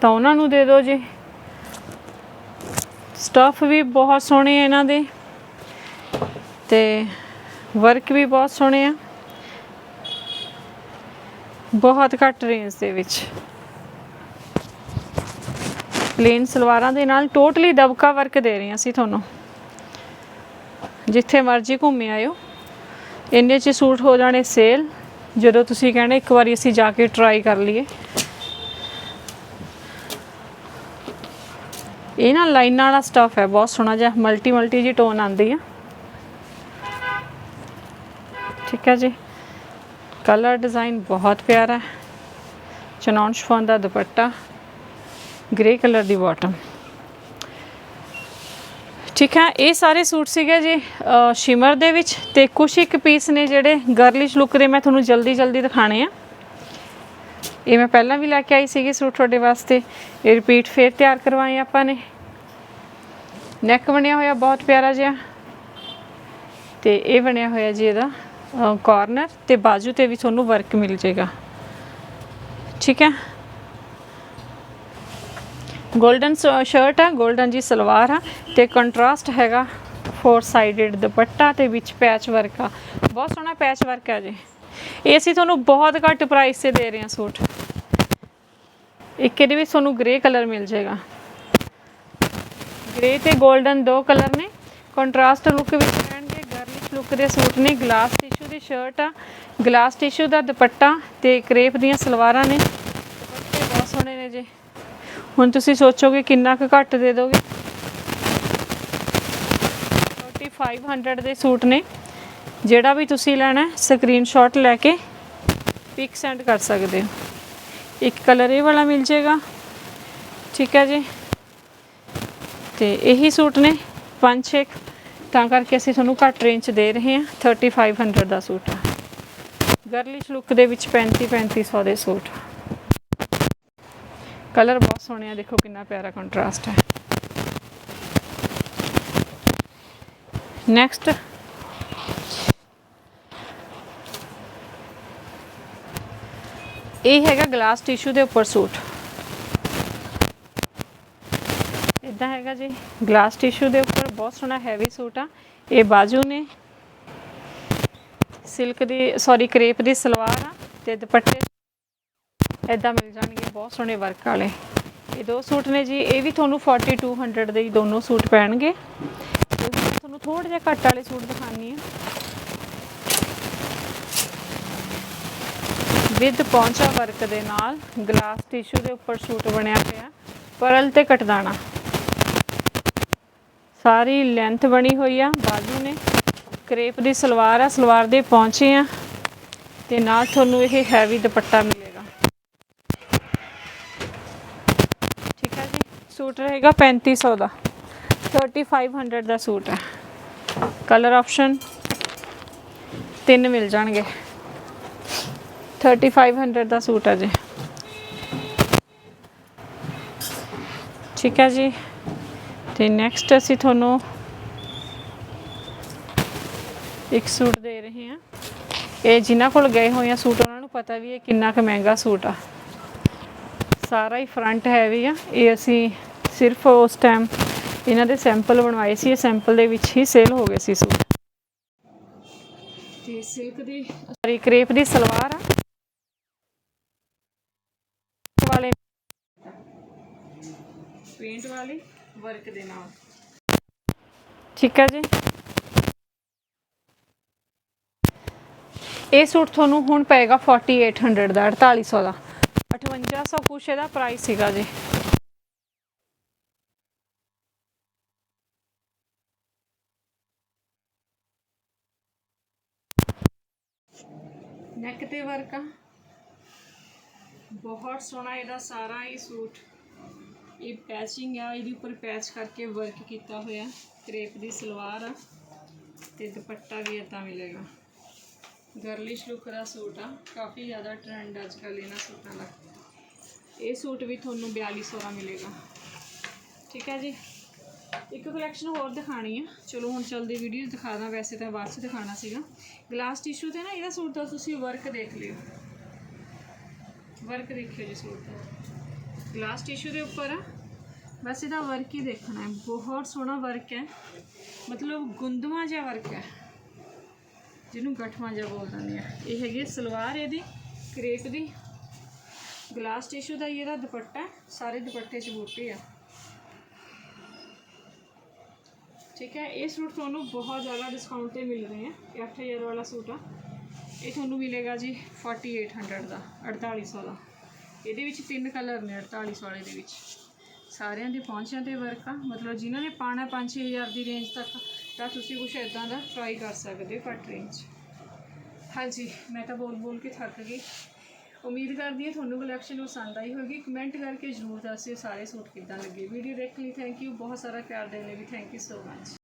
ਤਾਂ ਉਹਨਾਂ ਨੂੰ ਦੇ ਦਿਓ ਜੀ। ਸਟਫ ਵੀ ਬਹੁਤ ਸੋਹਣੇ ਆ ਇਹਨਾਂ ਦੇ, ਤੇ ਵਰਕ ਵੀ ਬਹੁਤ ਸੋਹਣੇ ਆ। ਬਹੁਤ ਘੱਟ ਰੇਂਜ ਦੇ ਵਿੱਚ। ਪਲੇਨ ਸਲਵਾਰਾਂ ਦੇ ਨਾਲ ਟੋਟਲੀ ਦਬਕਾ ਵਰਕ ਦੇ ਰਹੇ ਹਾਂ ਅਸੀਂ ਤੁਹਾਨੂੰ। ਜਿੱਥੇ ਮਰਜ਼ੀ ਘੁੰਮੇ ਆਇਓ। ਇੰਨੇ ਚ ਸੂਟ ਹੋ ਜਾਣੇ ਸੇਲ। ਜਦੋਂ ਤੁਸੀਂ ਕਹਿਣਾ ਇੱਕ ਵਾਰੀ ਅਸੀਂ ਜਾ ਕੇ ਟਰਾਈ ਕਰ ਲਈਏ। ਇਹ ਨਾ ਲਾਈਨਾਂ ਵਾਲਾ ਸਟਫ ਹੈ, ਬਹੁਤ ਸੋਹਣਾ ਜਿਹਾ ਮਲਟੀ ਮਲਟੀ ਜੀ ਟੋਨ ਆਂਦੀ ਆ। ਠੀਕ ਹੈ ਜੀ। ਕਲਰ ਡਿਜ਼ਾਈਨ ਬਹੁਤ ਪਿਆਰਾ ਹੈ। ਚਨੌਨ ਸ਼ਫੋਨ ਦਾ ਦੁਪੱਟਾ। ਗ੍ਰੇ ਕਲਰ ਦੀ ਬਾਟਮ ਠੀਕ ਹੈ, ਇਹ ਸਾਰੇ ਸੂਟ ਸੀਗੇ ਜੀ ਸ਼ਿਮਰ ਦੇ ਵਿੱਚ ਤੇ ਕੁਛ ਇੱਕ ਪੀਸ ਨੇ ਜਿਹੜੇ ਗਰਲਿਸ਼ ਲੁੱਕ ਦੇ ਮੈਂ ਤੁਹਾਨੂੰ ਜਲਦੀ ਜਲਦੀ ਦਿਖਾਣੇ ਆ। ਇਹ ਮੈਂ ਪਹਿਲਾਂ ਵੀ ਲੈ ਕੇ ਆਈ ਸੀਗੀ ਸੂਟ ਤੁਹਾਡੇ ਵਾਸਤੇ। ਇਹ ਰਿਪੀਟ ਫੇਰ ਤਿਆਰ ਕਰਵਾਏ ਆਪਾਂ ਨੇ। ਨੈਕ ਬਣਿਆ ਹੋਇਆ ਬਹੁਤ ਪਿਆਰਾ ਜਿਹਾ। ਤੇ ਇਹ ਬਣਿਆ ਹੋਇਆ ਜੀ ਇਹਦਾ ਕਾਰਨਰ ਤੇ ਬਾਜੂ ਤੇ ਵੀ ਤੁਹਾਨੂੰ ਵਰਕ ਮਿਲ ਜਾਏਗਾ। ਠੀਕ ਹੈ। 골ਡਨ ਸ਼ਰਟ ਆ ਗੋਲਡਨ ਜੀ ਸਲਵਾਰ ਆ ਤੇ ਕੰਟਰਾਸਟ ਹੈਗਾ ਫੋਰ ਸਾਈਡਡ ਦੁਪੱਟਾ ਤੇ ਵਿੱਚ ਪੈਚ ਵਰਕ ਆ। ਬਹੁਤ ਸੋਹਣਾ ਪੈਚ ਵਰਕ ਆ ਜੀ। ਇਹ ਅਸੀਂ ਤੁਹਾਨੂੰ ਬਹੁਤ ਘੱਟ ਪ੍ਰਾਈਸ ਤੇ ਦੇ ਰਹੇ ਹਾਂ ਸੂਟ। ਇੱਕ ਇਹਦੇ ਵਿੱਚ ਤੁਹਾਨੂੰ ਗ੍ਰੇ ਕਲਰ ਮਿਲ ਜਾਏਗਾ। ਗ੍ਰੇ ਤੇ ਗੋਲਡਨ ਦੋ ਕਲਰ ਨੇ। ਕੰਟਰਾਸਟ ਲੁੱਕ ਵਿੱਚ ਰਹਿਣਗੇ ਗਰਲਿਸ਼ ਲੁੱਕ ਦੇ ਸੂਟ ਨੇ ਗਲਾਸ ਟਿਸ਼ੂ ਦੀ ਸ਼ਰਟ ਆ। ਗਲਾਸ ਟਿਸ਼ੂ ਦਾ ਦੁਪੱਟਾ ਤੇ ਕਰੇਪ ਦੀਆਂ ਸਲਵਾਰਾਂ ਨੇ। ਬਹੁਤ ਸੋਹਣੇ ਨੇ ਜੀ। ਹੁਣ ਤੁਸੀਂ ਸੋਚੋਗੇ ਕਿੰਨਾ ਕੁ ਘੱਟ ਦੇ ਦੋਗੇ? 4500 ਦੇ ਸੂਟ ਨੇ। ਜਿਹੜਾ ਵੀ ਤੁਸੀਂ ਲੈਣਾ ਸਕਰੀਨਸ਼ਾਟ ਲੈ ਕੇ ਪਿਕ ਸੈਂਡ ਕਰ ਸਕਦੇ ਹੋ। ਇੱਕ ਕਲਰ ਇਹ ਵਾਲਾ ਮਿਲ ਜਾਏਗਾ। ਠੀਕ ਹੈ ਜੀ। ਤੇ ਇਹੀ ਸੂਟ ਨੇ ਪੰਜ ਛੇ ਕੁ, ਤਾਂ ਕਰਕੇ ਅਸੀਂ ਤੁਹਾਨੂੰ ਘੱਟ ਰੇਂਜ 'ਚ ਦੇ ਰਹੇ ਹਾਂ 3500 ਦਾ ਸੂਟ ਗਰਲਿਸ਼ ਲੁੱਕ ਦੇ ਵਿੱਚ 35 3500 ਦੇ ਸੂਟ। ਕਲਰ ਬਹੁਤ ਸੋਹਣੇ ਆ, ਦੇਖੋ ਕਿੰਨਾ ਪਿਆਰਾ ਕੰਟਰਾਸਟ ਹੈ। ਨੈਕਸਟ ਇਹ ਹੈਗਾ ਗਲਾਸ ਟਿਸ਼ੂ ਦੇ ਉੱਪਰ ਸੂਟ। ਇਦਾਂ ਹੈਗਾ ਜੀ ਗਲਾਸ ਟਿਸ਼ੂ ਦੇ ਉੱਪਰ ਬਹੁਤ ਸੋਹਣਾ ਹੈਵੀ ਸੂਟ ਆ। ਇਹ ਬਾਜੂ ਨੇ ਸਿਲਕ ਦੀ ਸੌਰੀ ਕਰੇਪ ਦੀ ਸਲਵਾਰ ਆ ਤੇ ਦੁਪੱਟਾ ਇਦਾਂ ਮਿਲ ਜਾਣਗੇ, ਬਹੁਤ ਸੋਹਣੇ ਵਰਕ ਵਾਲੇ। ਇਹ ਦੋ ਸੂਟ ਨੇ ਜੀ, ਇਹ ਵੀ ਤੁਹਾਨੂੰ 4200 ਦੇ ਦੋਨੋਂ ਸੂਟ ਪੈਣਗੇ। ਤੁਹਾਨੂੰ ਥੋੜੇ ਜਿਹਾ ਘੱਟ ਵਾਲੇ ਸੂਟ ਦਿਖਾਣੀ ਆ ਵਿਦ ਪੌਂਚਾ ਵਰਕ ਦੇ ਨਾਲ ਗਲਾਸ ਟਿਸ਼ੂ ਦੇ ਉੱਪਰ ਸੂਟ ਬਣਿਆ ਹੋਇਆ ਪਰਲ ਤੇ ਕਟਦਾਣਾ। ਸਾਰੀ ਲੈਂਥ ਬਣੀ ਹੋਈ ਆ, ਬਾਜੂ ਨੇ। ਕਰੇਪ ਦੀ ਸਲਵਾਰ ਆ, ਸਲਵਾਰ ਦੇ ਪੌਂਚੇ ਆ। ਤੇ ਨਾਲ ਤੁਹਾਨੂੰ ਇਹ ਹੈਵੀ ਦੁਪੱਟਾ ਮਿਲੇਗਾ ਠੀਕ ਹੈ ਜੀ ਸੂਟ ਰਹੇਗਾ 3500 ਦਾ। 3500 ਦਾ ਸੂਟ ਹੈ। ਕਲਰ ਆਪਸ਼ਨ ਤਿੰਨ ਮਿਲ ਜਾਣਗੇ। 3500 ਦਾ ਸੂਟ ਹੈ ਜੀ। ਠੀਕ ਹੈ ਜੀ। ਤੇ ਨੈਕਸਟ ਅਸੀਂ ਤੁਹਾਨੂੰ ਇੱਕ ਸੂਟ ਦੇ ਰਹੇ ਹਾਂ। ਇਹ ਜਿਨ੍ਹਾਂ ਕੋਲ ਗਏ ਹੋਏ ਆ ਸੂਟ, ਉਹਨਾਂ ਨੂੰ ਪਤਾ ਵੀ ਇਹ ਕਿੰਨਾ ਕੁ ਮਹਿੰਗਾ ਸੂਟ ਆ। ਸਾਰਾ ਹੀ ਫਰੰਟ ਹੈਵੀ ਆ। ਇਹ ਅਸੀਂ ਸਿਰਫ ਉਸ ਟਾਈਮ ਇਹਨਾਂ ਦੇ ਸੈਂਪਲ ਬਣਵਾਏ ਸੀ ਇਹ ਸੈਂਪਲ ਦੇ ਵਿੱਚ ਹੀ ਸੇਲ ਹੋ ਗਏ ਸੀ ਸੂਟ। ਤੇ ਸਿਲਕ ਦੀ ਸੌਰੀ ਕ੍ਰੇਪ ਦੀ ਸਲਵਾਰ ਆ। ਵਾਲੇ ਪੇਂਟ ਵਾਲੀ ਵਰਕ ਦੇ ਨਾਲ। ਠੀਕ ਹੈ ਜੀ। ਇਹ ਸੂਟ ਤੁਹਾਨੂੰ ਹੁਣ ਪਏਗਾ 4800 ਦਾ 4800 ਦਾ। 5800 ਕੁਛ ਇਹਦਾ ਪ੍ਰਾਈਸ ਸੀਗਾ ਜੀ ਨੈਕ ਤੇ ਵਰਕ ਆ ਬਹੁਤ ਸੋਹਣਾ ਇਹਦਾ ਸਾਰਾ ਹੀ ਸੂਟ। ਇਹ ਪੈਚਿੰਗ ਆ, ਇਹਦੇ ਉੱਪਰ ਪੈਚ ਕਰਕੇ ਵਰਕ ਕੀਤਾ ਹੋਇਆ। ਕਰੇਪ ਦੀ ਸਲਵਾਰ ਆ ਤੇ ਦੁਪੱਟਾ ਵੀ ਇਦਾਂ ਮਿਲੇਗਾ। ਗਰਲਿਸ਼ ਲੁੱਕ ਦਾ ਸੂਟ ਆ। ਕਾਫੀ ਜ਼ਿਆਦਾ ਟ੍ਰੈਂਡ ਅੱਜ ਕੱਲ੍ਹ ਇਹਨਾਂ ਸੂਟਾਂ ਦਾ। ਇਹ ਸੂਟ ਵੀ ਤੁਹਾਨੂੰ 4200 ਦਾ ਮਿਲੇਗਾ। ਠੀਕ ਹੈ ਜੀ? ਇੱਕ ਕਲੈਕਸ਼ਨ ਹੋਰ ਦਿਖਾਣੀ ਆ। ਚਲੋ ਹੁਣ ਚਲਦੀ ਵੀਡੀਓ ਦਿਖਾ ਦਾਂ ਵੈਸੇ ਤਾਂ ਬਾਅਦ ਚ ਦਿਖਾਣਾ ਸੀਗਾ। ਗਲਾਸ ਟਿਸ਼ੂ ਤੇ ਨਾ ਇਹਦਾ ਸੂਟ ਦਾ ਤੁਸੀਂ ਵਰਕ ਦੇਖ ਲਿਓ। ਵਰਕ ਦੇਖਿਓ ਜੀ ਸੂਟ ਦਾ। ਗਲਾਸ ਟਿਸ਼ੂ ਦੇ ਉੱਪਰ ਆ। ਬਸ ਇਹਦਾ ਵਰਕ ਹੀ ਦੇਖਣਾ ਹੈ। ਬਹੁਤ ਸੋਹਣਾ ਵਰਕ ਹੈ। ਮਤਲਬ ਗੁੰਦਵਾ ਜਿਹਾ ਵਰਕ ਹੈ। ਜਿਹਨੂੰ ਗਠਵਾ ਜਿਹਾ ਬੋਲ ਦਿੰਦੇ ਆ। ਇਹ ਹੈਗੀ ਹੈ ਸਲਵਾਰ ਇਹਦੀ, ਕਰੇਪ ਦੀ। ਗਲਾਸ ਟਿਸ਼ੂ ਦਾ ਹੀ ਇਹਦਾ ਦੁਪੱਟਾ ਸਾਰੇ ਦੁਪੱਟੇ 'ਚ ਬੂਟੇ ਆ। ਠੀਕ ਹੈ, ਇਹ ਸੂਟ ਤੁਹਾਨੂੰ ਬਹੁਤ ਜ਼ਿਆਦਾ ਡਿਸਕਾਊਂਟ ਤੇ ਮਿਲ ਰਹੇ ਆ ਇਹ 8000 ਵਾਲਾ ਸੂਟ ਆ। ਇਹ ਤੁਹਾਨੂੰ ਮਿਲੇਗਾ ਜੀ 4800 ਦਾ 4800 ਦਾ। ਇਹਦੇ ਵਿੱਚ ਤਿੰਨ ਕਲਰ ਨੇ 4800 ਵਾਲੇ ਦੇ ਵਿੱਚ। ਸਾਰਿਆਂ ਦੇ ਪਹੁੰਚਿਆਂ ਤੇ ਵਰਕ ਆ, ਮਤਲਬ ਜਿਨ੍ਹਾਂ ਨੇ ਪਾਣਾ 5-6000 ਦੀ ਰੇਂਜ ਤੱਕ, ਤਾਂ ਤੁਸੀਂ ਕੁਝ ਇਦਾਂ ਦਾ ਟਰਾਈ ਕਰ ਸਕਦੇ ਹੋ ਘੱਟ ਰੇਂਜ ਹਾਂਜੀ, ਮੈਂ ਤਾਂ ਬੋਲ ਬੋਲ ਕੇ ਥੱਕ ਗਈ। ਉਮੀਦ ਕਰਦੀ ਹਾਂ ਤੁਹਾਨੂੰ ਕਲੈਕਸ਼ਨ ਪਸੰਦ ਆਈ ਹੋਵੇਗੀ। ਕਮੈਂਟ ਕਰਕੇ ਜ਼ਰੂਰ ਦੱਸਿਓ ਸਾਰੇ ਸੂਟ ਕਿੱਦਾਂ ਲੱਗੇ। ਵੀਡੀਓ ਦੇਖਣ ਲਈ ਥੈਂਕ ਯੂ ਬਹੁਤ ਸਾਰਾ ਪਿਆਰ ਦੇਣ ਲਈ ਵੀ ਥੈਂਕ ਯੂ ਸੋ ਮਚ